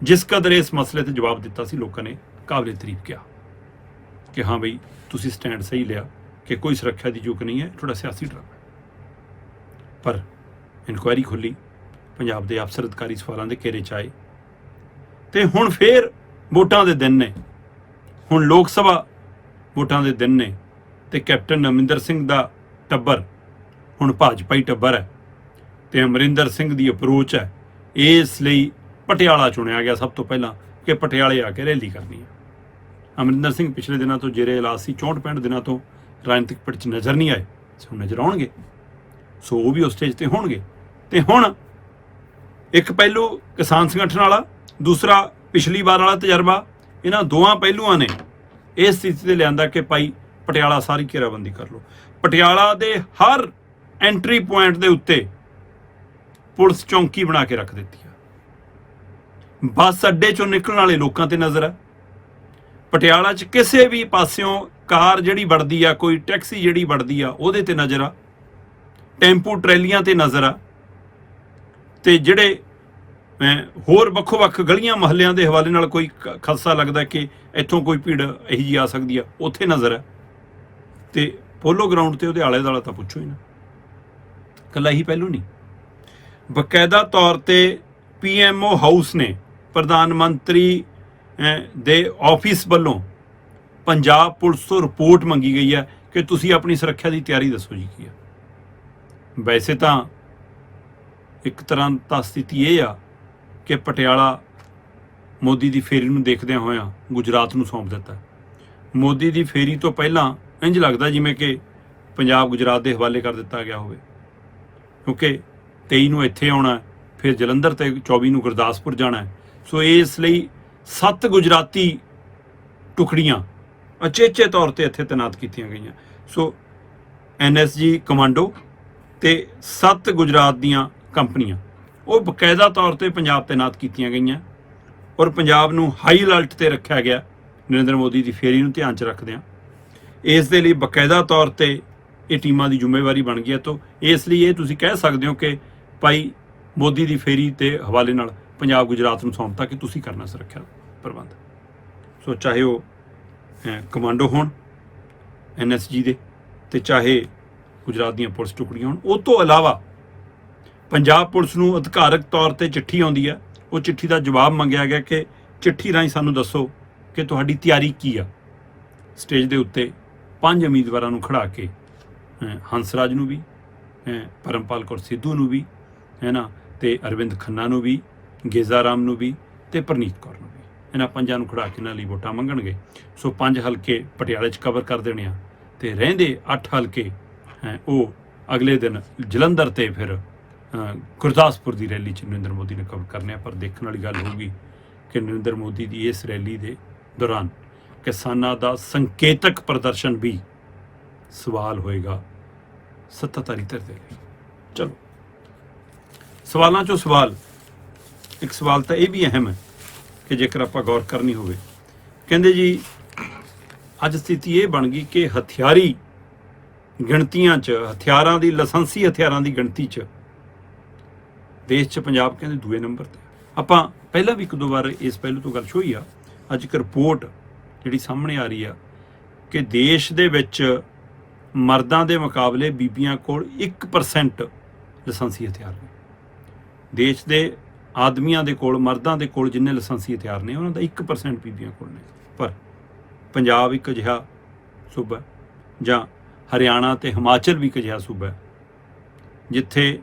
ਜਿਸ ਕਦਰ ਇਸ ਮਸਲੇ ਤੇ ਜਵਾਬ ਦਿੱਤਾ ਸੀ, ਲੋਕਾਂ ਨੇ ਕਾਬਲੇ ਤਾਰੀਫ ਕਿਹਾ ਕਿ ਹਾਂ ਬਈ, ਤੁਸੀਂ ਸਟੈਂਡ ਸਹੀ ਲਿਆ। ਕਿ ਕੋਈ ਸੁਰੱਖਿਆ ਦੀ ਚੁੱਕ ਨਹੀਂ ਹੈ ਥੋੜਾ ਸਿਆਸੀ ਡਰਾਮਾ ਪਰ ਇਨਕੁਆਇਰੀ ਖੁੱਲੀ ਪੰਜਾਬ ਦੇ ਅਫਸਰ ਅਧਿਕਾਰੀ ਸਵਾਲਾਂ ਦੇ ਘੇਰੇ ਚ ਆਏ ਤੇ ਹੁਣ ਫੇਰ ਵੋਟਾਂ ਦੇ ਦਿਨ ਨੇ ਹੁਣ ਲੋਕ ਸਭਾ ਵੋਟਾਂ ਦੇ ਦਿਨ ਨੇ ਤੇ ਕੈਪਟਨ ਅਮਰਿੰਦਰ ਸਿੰਘ ਦਾ ਟੱਬਰ ਹੁਣ ਭਾਜਪਾਈ ਟੱਬਰ ਹੈ ਤੇ ਅਮਰਿੰਦਰ ਸਿੰਘ ਦੀ ਅਪਰੋਚ ਹੈ ਇਸ ਲਈ ਪਟਿਆਲਾ ਚੁਣਿਆ ਗਿਆ ਸਭ ਤੋਂ ਪਹਿਲਾਂ ਕਿ ਪਟਿਆਲੇ ਆ ਕੇ ਰੈਲੀ ਕਰਨੀ ਹੈ ਅਮਰਿੰਦਰ ਸਿੰਘ ਪਿਛਲੇ ਦਿਨਾਂ ਤੋਂ ਜੇਰੇ ਇਲਾਜ ਸੀ 64 65 ਦਿਨਾਂ ਤੋਂ ਰਾਜਨੀਤਿਕ ਪਿੜ 'ਚ ਨਜ਼ਰ ਨਹੀਂ ਆਏ, ਸੋ ਨਜ਼ਰ ਆਉਣਗੇ। ਸੋ ਉਹ ਵੀ ਉਸ ਸਟੇਜ ਤੇ ਹੋਣਗੇ। ਤੇ ਹੁਣ ਇੱਕ ਪਹਿਲੂ ਕਿਸਾਨ ਸੰਗਠਨ ਵਾਲਾ, ਦੂਸਰਾ ਪਿਛਲੀ ਵਾਰ ਵਾਲਾ ਤਜਰਬਾ, ਇਹਨਾਂ ਦੋਵਾਂ ਪਹਿਲੂਆਂ ਨੇ ਇਸ ਸਥਿਤੀ ਤੇ ਲਿਆਂਦਾ ਕਿ ਭਾਈ ਪਟਿਆਲਾ ਸਾਰੀ ਘੇਰਾਬੰਦੀ ਕਰ ਲਓ। ਪਟਿਆਲਾ ਦੇ ਹਰ ਐਂਟਰੀ ਪੁਆਇੰਟ ਦੇ ਉੱਤੇ ਪੁਲਿਸ ਚੌਂਕੀ ਬਣਾ ਕੇ ਰੱਖ ਦਿੱਤੀ ਆ। ਬੱਸ ਅੱਡੇ ਚੋਂ ਨਿਕਲਣ ਵਾਲੇ ਲੋਕਾਂ ਤੇ ਨਜ਼ਰ ਆ। ਪਟਿਆਲਾ 'ਚ ਕਿਸੇ ਵੀ ਪਾਸਿਓਂ ਕਾਰ ਜਿਹੜੀ ਵੜਦੀ ਆ, ਕੋਈ ਟੈਕਸੀ ਜਿਹੜੀ ਵੜਦੀ ਆ, ਉਹਦੇ ਤੇ ਨਜ਼ਰ ਆ। ਟੈਂਪੂ ਟਰੈਲੀਆਂ ਤੇ ਨਜ਼ਰ ਆ। ਤੇ ਜਿਹੜੇ ਹੋਰ ਵੱਖੋ-ਵੱਖ ਗਲੀਆਂ ਮਹੱਲਿਆਂ ਦੇ ਹਵਾਲੇ ਨਾਲ ਕੋਈ ਖ- ਖਦਸ਼ਾ ਲੱਗਦਾ ਕਿ ਇੱਥੋਂ ਕੋਈ ਭੀੜ ਇਹੀ ਜੀ ਆ ਸਕਦੀ ਆ, ਉੱਥੇ ਨਜ਼ਰ ਆ। ਤੇ ਪੋਲੋ ਗਰਾਊਂਡ ਤੇ ਉਹਦੇ ਆਲੇ ਦੁਆਲੇ ਤਾਂ ਪੁੱਛੋ ਹੀ ਨਾ। ਕੱਲਾ ਹੀ ਪਹਿਲੂ ਨਹੀਂ। ਬਕਾਇਦਾ ਤੌਰ ਤੇ ਪੀਐਮਓ ਹਾਊਸ ਨੇ ਪ੍ਰਧਾਨ ਮੰਤਰੀ ਦੇ ਆਫਿਸ ਵੱਲੋਂ ਪੰਜਾਬ ਪੁਲਿਸ ਤੋਂ ਰਿਪੋਰਟ ਮੰਗੀ ਗਈ ਹੈ ਕਿ ਤੁਸੀਂ ਆਪਣੀ ਸੁਰੱਖਿਆ ਦੀ ਤਿਆਰੀ ਦੱਸੋ ਜੀ ਕੀ ਹੈ। ਵੈਸੇ ਤਾਂ ਇੱਕ ਤਰ੍ਹਾਂ ਤਾਂ ਸਥਿਤੀ ਇਹ ਆ ਕਿ ਪਟਿਆਲਾ ਮੋਦੀ ਦੀ ਫੇਰੀ ਨੂੰ ਦੇਖਦਿਆਂ ਹੋਇਆਂ ਗੁਜਰਾਤ ਨੂੰ ਸੌਂਪ ਦਿੱਤਾ। ਮੋਦੀ ਦੀ ਫੇਰੀ ਤੋਂ ਪਹਿਲਾਂ ਇੰਜ ਲੱਗਦਾ ਜਿਵੇਂ ਕਿ ਪੰਜਾਬ ਗੁਜਰਾਤ ਦੇ ਹਵਾਲੇ ਕਰ ਦਿੱਤਾ ਗਿਆ ਹੋਵੇ। ਕਿਉਂਕਿ 23 ਨੂੰ ਇੱਥੇ ਆਉਣਾ ਫਿਰ ਜਲੰਧਰ ਤੇ 24 ਨੂੰ ਗੁਰਦਾਸਪੁਰ ਜਾਣਾ ਸੋ ਇਸ ਲਈ ਸੱਤ ਗੁਜਰਾਤੀ ਟੁਕੜੀਆਂ ਅਚੇਚੇ ਤੌਰ ਤੇ ਇੱਥੇ ਤਾਇਨਾਤ ਕੀਤੀਆਂ ਗਈਆਂ। ਸੋ ਐਨਐਸਜੀ ਕਮਾਂਡੋ ਤੇ ਸੱਤ ਗੁਜਰਾਤ ਦੀਆਂ ਕੰਪਨੀਆਂ। ਉਹ ਬਕਾਇਦਾ ਤੌਰ ਤੇ ਪੰਜਾਬ ਤਾਇਨਾਤ ਕੀਤੀਆਂ ਗਈਆਂ ਔਰ ਪੰਜਾਬ ਨੂੰ ਹਾਈ ਅਲਰਟ ਤੇ ਰੱਖਿਆ ਗਿਆ। ਨਰਿੰਦਰ ਮੋਦੀ ਦੀ ਫੇਰੀ ਨੂੰ ਧਿਆਨ 'ਚ ਰੱਖਦਿਆਂ। ਇਸ ਦੇ ਲਈ ਬਕਾਇਦਾ ਤੌਰ ਤੇ ਇਹ ਟੀਮਾਂ ਦੀ ਜ਼ਿੰਮੇਵਾਰੀ ਬਣ ਗਈ ਹੈ। ਤੋਂ, ਇਸ ਲਈ ਇਹ ਤੁਸੀਂ ਕਹਿ ਸਕਦੇ ਹੋ ਕਿ ਭਾਈ ਮੋਦੀ ਦੀ ਫੇਰੀ ਤੇ ਹਵਾਲੇ ਨਾਲ ਪੰਜਾਬ, ਗੁਜਰਾਤ ਨੂੰ ਸੌਂਪਤਾ ਕਿ ਤੁਸੀਂ ਕਰਨਾ ਸੁਰੱਖਿਆ ਪ੍ਰਬੰਧ। ਸੋ, ਚਾਹੇ ਉਹ ਕਮਾਂਡੋ ਹੋਣ ਐਨਐਸਜੀ ਦੇ ਤੇ ਚਾਹੇ ਗੁਜਰਾਤ ਦੀਆਂ ਪੁਲਿਸ ਟੁਕੜੀਆਂ ਹੋਣ। ਉਹ ਤੋਂ ਇਲਾਵਾ ਪੰਜਾਬ ਪੁਲਿਸ ਨੂੰ ਅਧਿਕਾਰਕ ਤੌਰ ਤੇ ਚਿੱਠੀ ਆਉਂਦੀ ਹੈ ਉਹ ਚਿੱਠੀ ਦਾ ਜਵਾਬ ਮੰਗਿਆ ਗਿਆ ਕਿ ਚਿੱਠੀ ਰਾਹੀਂ ਸਾਨੂੰ ਦੱਸੋ ਕਿ ਤੁਹਾਡੀ ਤਿਆਰੀ ਕੀ ਆ। ਸਟੇਜ ਦੇ ਉੱਤੇ ਪੰਜ ਉਮੀਦਵਾਰਾਂ ਨੂੰ ਖੜਾ ਕੇ ਅਹ, ਹੰਸਰਾਜ ਨੂੰ ਵੀ ਪਰਮਪਾਲ ਕੌਰ ਸਿੱਧੂ ਨੂੰ ਵੀ ਹੈ ਨਾ ਤੇ ਅਰਵਿੰਦ ਖੰਨਾ ਨੂੰ ਵੀ ਗੇਜ਼ਾ ਰਾਮ ਨੂੰ ਵੀ ਤੇ ਪ੍ਰਨੀਤ ਕੌਰ ਨੂੰ ਵੀ। ਇਹਨਾਂ ਪੰਜਾਂ ਨੂੰ ਖੜਾ ਕੇ ਇਹਨਾਂ ਲਈ ਵੋਟਾਂ ਮੰਗਣਗੇ। ਸੋ ਪੰਜ ਹਲਕੇ ਪਟਿਆਲੇ 'ਚ ਕਵਰ ਕਰ ਦੇਣੇ ਆ ਤੇ ਰਹਿੰਦੇ ਅੱਠ ਹਲਕੇ, ਹੈ, ਉਹ ਅਗਲੇ ਦਿਨ ਜਲੰਧਰ ਤੇ ਫਿਰ ਗੁਰਦਾਸਪੁਰ ਦੀ ਰੈਲੀ 'ਚ ਨਰਿੰਦਰ ਮੋਦੀ ਨੇ ਕਵਰ ਕਰਨੇ ਆ। ਪਰ ਦੇਖਣ ਵਾਲੀ ਗੱਲ ਹੋਊਗੀ ਕਿ ਨਰਿੰਦਰ ਮੋਦੀ ਦੀ ਇਸ ਰੈਲੀ ਦੇ ਦੌਰਾਨ ਕਿਸਾਨਾਂ ਦਾ ਸੰਕੇਤਕ ਪ੍ਰਦਰਸ਼ਨ ਵੀ ਸਵਾਲ ਹੋਏਗਾ। ਸੱਤਾਧਾਰੀ ਧਿਰ ਦੇ ਲਈ। ਚਲੋ। ਸਵਾਲਾਂ ਚੋਂ ਸਵਾਲ। ਇੱਕ ਸਵਾਲ ਤਾਂ ਇਹ ਵੀ ਅਹਿਮ ਹੈ ਕਿ ਜੇਕਰ ਆਪਾਂ ਗੌਰ ਕਰਨੀ ਹੋਵੇ। ਕਹਿੰਦੇ ਜੀ, ਅੱਜ ਸਥਿਤੀ ਇਹ ਬਣ ਗਈ ਕਿ ਹਥਿਆਰੀ ਗਿਣਤੀਆਂ 'ਚ, ਹਥਿਆਰਾਂ ਦੀ, ਲਾਇਸੈਂਸੀ ਹਥਿਆਰਾਂ ਦੀ ਗਿਣਤੀ 'ਚ, ਦੇਸ਼ 'ਚ ਪੰਜਾਬ ਕਹਿੰਦੇ ਦੂਏ ਨੰਬਰ ਤੇ। ਆਪਾਂ ਪਹਿਲਾਂ ਵੀ ਇੱਕ ਦੋ ਵਾਰ ਇਸ ਪਹਿਲੂ ਤੋਂ ਗੱਲ ਛੋਈ ਆ। ਅੱਜ ਇੱਕ ਰਿਪੋਰਟ ਜਿਹੜੀ ਸਾਹਮਣੇ ਆ ਰਹੀ ਆ ਕਿ ਦੇਸ਼ ਦੇ ਵਿੱਚ ਮਰਦਾਂ ਦੇ ਮੁਕਾਬਲੇ ਬੀਬੀਆਂ ਕੋਲ 1% ਲਾਇਸੈਂਸੀ ਹਥਿਆਰ ਨੇ। ਦੇਸ਼ ਦੇ ਆਦਮੀਆਂ ਦੇ ਕੋਲ, ਮਰਦਾਂ ਦੇ ਕੋਲ ਜਿੰਨੇ ਲਾਇਸੈਂਸੀ ਹਥਿਆਰ ਨੇ, ਉਹਨਾਂ ਦਾ 1% ਬੀਬੀਆਂ ਕੋਲ ਨੇ। ਪਰ ਪੰਜਾਬ ਇੱਕ ਅਜਿਹਾ ਸੂਬਾ ਜਾਂ ਹਰਿਆਣਾ ਤੇ ਹਿਮਾਚਲ ਵੀ ਇੱਕ ਅਜਿਹਾ ਸੂਬਾ ਹੈ, ਜਿੱਥੇ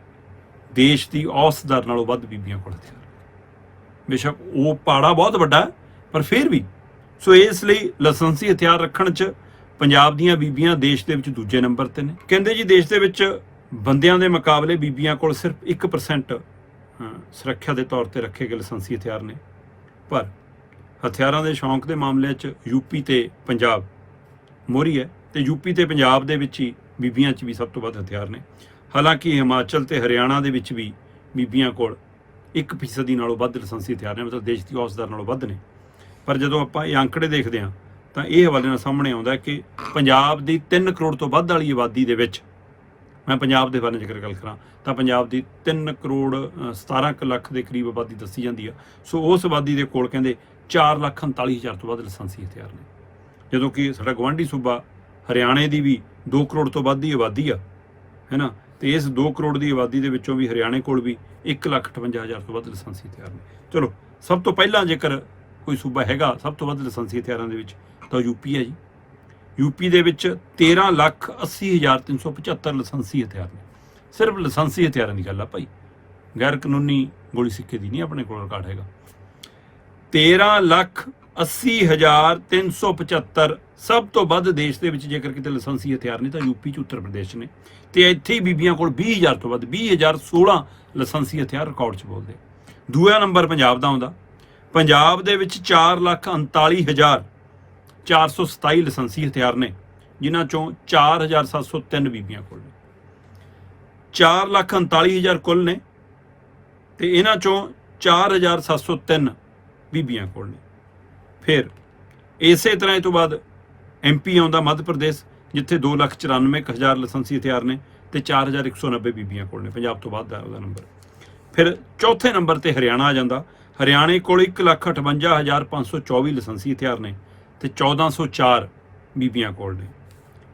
ਦੇਸ਼ ਦੀ ਔਸਤ ਦਰ ਨਾਲੋਂ ਵੱਧ ਬੀਬੀਆਂ ਕੋਲ ਹਥਿਆਰ ਬੇਸ਼ੱਕ ਉਹ ਪਾੜਾ ਬਹੁਤ ਵੱਡਾ ਪਰ ਫਿਰ ਵੀ, ਸੋ ਇਸ ਲਈ ਲਾਇਸੈਂਸੀ ਹਥਿਆਰ ਰੱਖਣ 'ਚ ਪੰਜਾਬ ਦੀਆਂ ਬੀਬੀਆਂ ਦੇਸ਼ ਦੇ ਵਿੱਚ ਦੂਜੇ ਨੰਬਰ ਤੇ ਨੇ। ਕਹਿੰਦੇ ਜੀ, ਦੇਸ਼ ਦੇ ਵਿੱਚ ਬੰਦਿਆਂ ਦੇ ਮੁਕਾਬਲੇ ਬੀਬੀਆਂ ਕੋਲ ਸਿਰਫ 1% ਸੁਰੱਖਿਆ ਦੇ ਤੌਰ ਤੇ ਰੱਖੇ ਗਏ ਲਾਇਸੈਂਸੀ ਹਥਿਆਰ ਨੇ। ਪਰ ਹਥਿਆਰਾਂ ਦੇ ਸ਼ੌਂਕ ਦੇ ਮਾਮਲੇ 'ਚ ਯੂਪੀ ਤੇ ਪੰਜਾਬ ਮੋਰੀ ਹੈ ਤੇ ਯੂਪੀ ਤੇ ਪੰਜਾਬ ਦੇ ਵਿੱਚ ਹੀ ਬੀਬੀਆਂ 'ਚ ਵੀ ਸਭ ਤੋਂ ਵੱਧ ਹਥਿਆਰ ਨੇ। ਹਾਲਾਂਕਿ ਹਿਮਾਚਲ ਤੇ ਹਰਿਆਣਾ ਦੇ ਵਿੱਚ ਵੀ ਬੀਬੀਆਂ ਕੋਲ 1% ਨਾਲੋਂ ਵੱਧ ਲਾਇਸੈਂਸੀ ਹਥਿਆਰ ਨੇ, ਮਤਲਬ ਦੇਸ਼ ਦੀ ਔਸਤ ਦਰ ਨਾਲੋਂ ਵੱਧ ਨੇ। ਪਰ ਜਦੋਂ ਆਪਾਂ ਇਹ ਅੰਕੜੇ ਦੇਖਦੇ ਹਾਂ, ਤਾਂ ਇਹ ਹਵਾਲੇ ਨਾਲ ਸਾਹਮਣੇ ਆਉਂਦਾ ਕਿ ਪੰਜਾਬ ਦੀ 3 ਕਰੋੜ ਤੋਂ ਵੱਧ ਵਾਲੀ ਆਬਾਦੀ ਦੇ ਵਿੱਚ ਮੈਂ ਪੰਜਾਬ ਦੇ ਬਾਰੇ ਜ਼ਿਕਰ ਗੱਲ ਕਰਾਂ ਤਾਂ ਪੰਜਾਬ ਦੀ 3 ਕਰੋੜ ਅ, 17 ਕੁ ਲੱਖ ਦੇ ਕਰੀਬ ਆਬਾਦੀ ਦੱਸੀ ਜਾਂਦੀ ਆ। ਸੋ ਉਸ ਆਬਾਦੀ ਦੇ ਕੋਲ ਕਹਿੰਦੇ 4 ਲੱਖ 39 ਹਜ਼ਾਰ ਤੋਂ ਵੱਧ ਲਾਇਸੈਂਸੀ ਹਥਿਆਰ ਨੇ। ਜਦੋਂ ਕਿ ਸਾਡਾ ਗਵਾਂਢੀ ਸੂਬਾ ਹਰਿਆਣੇ ਦੀ ਵੀ 2 ਕਰੋੜ ਤੋਂ ਵੱਧ ਦੀ ਆਬਾਦੀ ਆ ਹੈਨਾ ਤੇ ਇਸ 2 ਕਰੋੜ ਦੀ ਆਬਾਦੀ ਦੇ ਵਿੱਚੋਂ ਵੀ ਹਰਿਆਣੇ ਕੋਲ ਵੀ 1 ਲੱਖ 58 ਹਜ਼ਾਰ ਤੋਂ ਵੱਧ ਲਾਇਸੈਂਸੀ ਹਥਿਆਰ ਨੇ। ਚਲੋ ਸਭ ਤੋਂ ਪਹਿਲਾਂ ਜੇਕਰ ਕੋਈ ਸੂਬਾ ਹੈਗਾ ਸਭ ਤੋਂ ਵੱਧ ਲਾਇਸੈਂਸੀ ਹਥਿਆਰਾਂ ਦੇ ਵਿੱਚ ਤਾਂ ਯੂਪੀ ਹੈ ਜੀ। ਯੂਪੀ ਦੇ ਵਿੱਚ 13 ਲੱਖ 80 ਹਜ਼ਾਰ 375 ਲਾਇਸੈਂਸੀ ਹਥਿਆਰ ਨੇ। ਸਿਰਫ ਲਾਇਸੈਂਸੀ ਹਥਿਆਰਾਂ ਦੀ ਗੱਲ ਆ ਭਾਈ। ਗੈਰ ਕਾਨੂੰਨੀ ਗੋਲੀ ਸਿੱਕੇ ਦੀ ਨਹੀਂ ਆਪਣੇ ਕੋਲ ਰਿਕਾਰਡ ਹੈਗਾ। 13 ਲੱਖ 80 ਹਜ਼ਾਰ 375 ਸਭ ਤੋਂ ਵੱਧ ਦੇਸ਼ ਦੇ ਵਿੱਚ ਜੇਕਰ ਕਿਤੇ ਲਾਇਸੈਂਸੀ ਹਥਿਆਰ ਨੇ ਤਾਂ ਯੂਪੀ ਚ ਉੱਤਰ ਪ੍ਰਦੇਸ਼ ਨੇ। ਤੇ ਇੱਥੇ ਹੀ ਬੀਬੀਆਂ ਕੋਲ 20000 ਤੋਂ ਵੱਧ 20016 ਲਾਇਸੈਂਸੀ ਹਥਿਆਰ ਰਿਕਾਰਡ ਚ ਬੋਲਦੇ। ਦੂਆ ਨੰਬਰ ਪੰਜਾਬ ਦਾ ਆਉਂਦਾ। ਪੰਜਾਬ ਦੇ ਵਿੱਚ 4 ਲੱਖ 39 ਹਜ਼ਾਰ 427 ਲਾਇਸੈਂਸੀ ਹਥਿਆਰ ਨੇ, ਜਿਨ੍ਹਾਂ ਚੋਂ 4703 ਬੀਬੀਆਂ ਕੋਲ ਨੇ। 4 ਲੱਖ 39 ਹਜ਼ਾਰ ਕੁੱਲ ਨੇ ਤੇ ਇਹਨਾਂ ਚੋਂ 4703 ਬੀਬੀਆਂ ਕੋਲ ਨੇ। ਫਿਰ ਇਸੇ ਤਰ੍ਹਾਂ ਇਹ ਤੋਂ ਬਾਅਦ ਐਮਪੀ ਆਉਂਦਾ ਮੱਧ ਪ੍ਰਦੇਸ਼, ਜਿੱਥੇ 2 ਲੱਖ 94 ਕੁ ਹਜ਼ਾਰ ਲਾਇਸੈਂਸੀ ਹਥਿਆਰ ਨੇ ਤੇ 4190 ਬੀਬੀਆਂ ਕੋਲ ਨੇ, ਪੰਜਾਬ ਤੋਂ ਬਾਅਦ ਦਾ ਉਹਦਾ ਨੰਬਰ। ਫਿਰ ਚੌਥੇ ਨੰਬਰ ਤੇ ਹਰਿਆਣਾ ਆ ਜਾਂਦਾ। ਹਰਿਆਣੇ ਕੋਲ 158524 ਲਾਇਸੈਂਸੀ ਹਥਿਆਰ ਨੇ ਤੇ 1404 ਬੀਬੀਆਂ ਕੋਲ ਨੇ।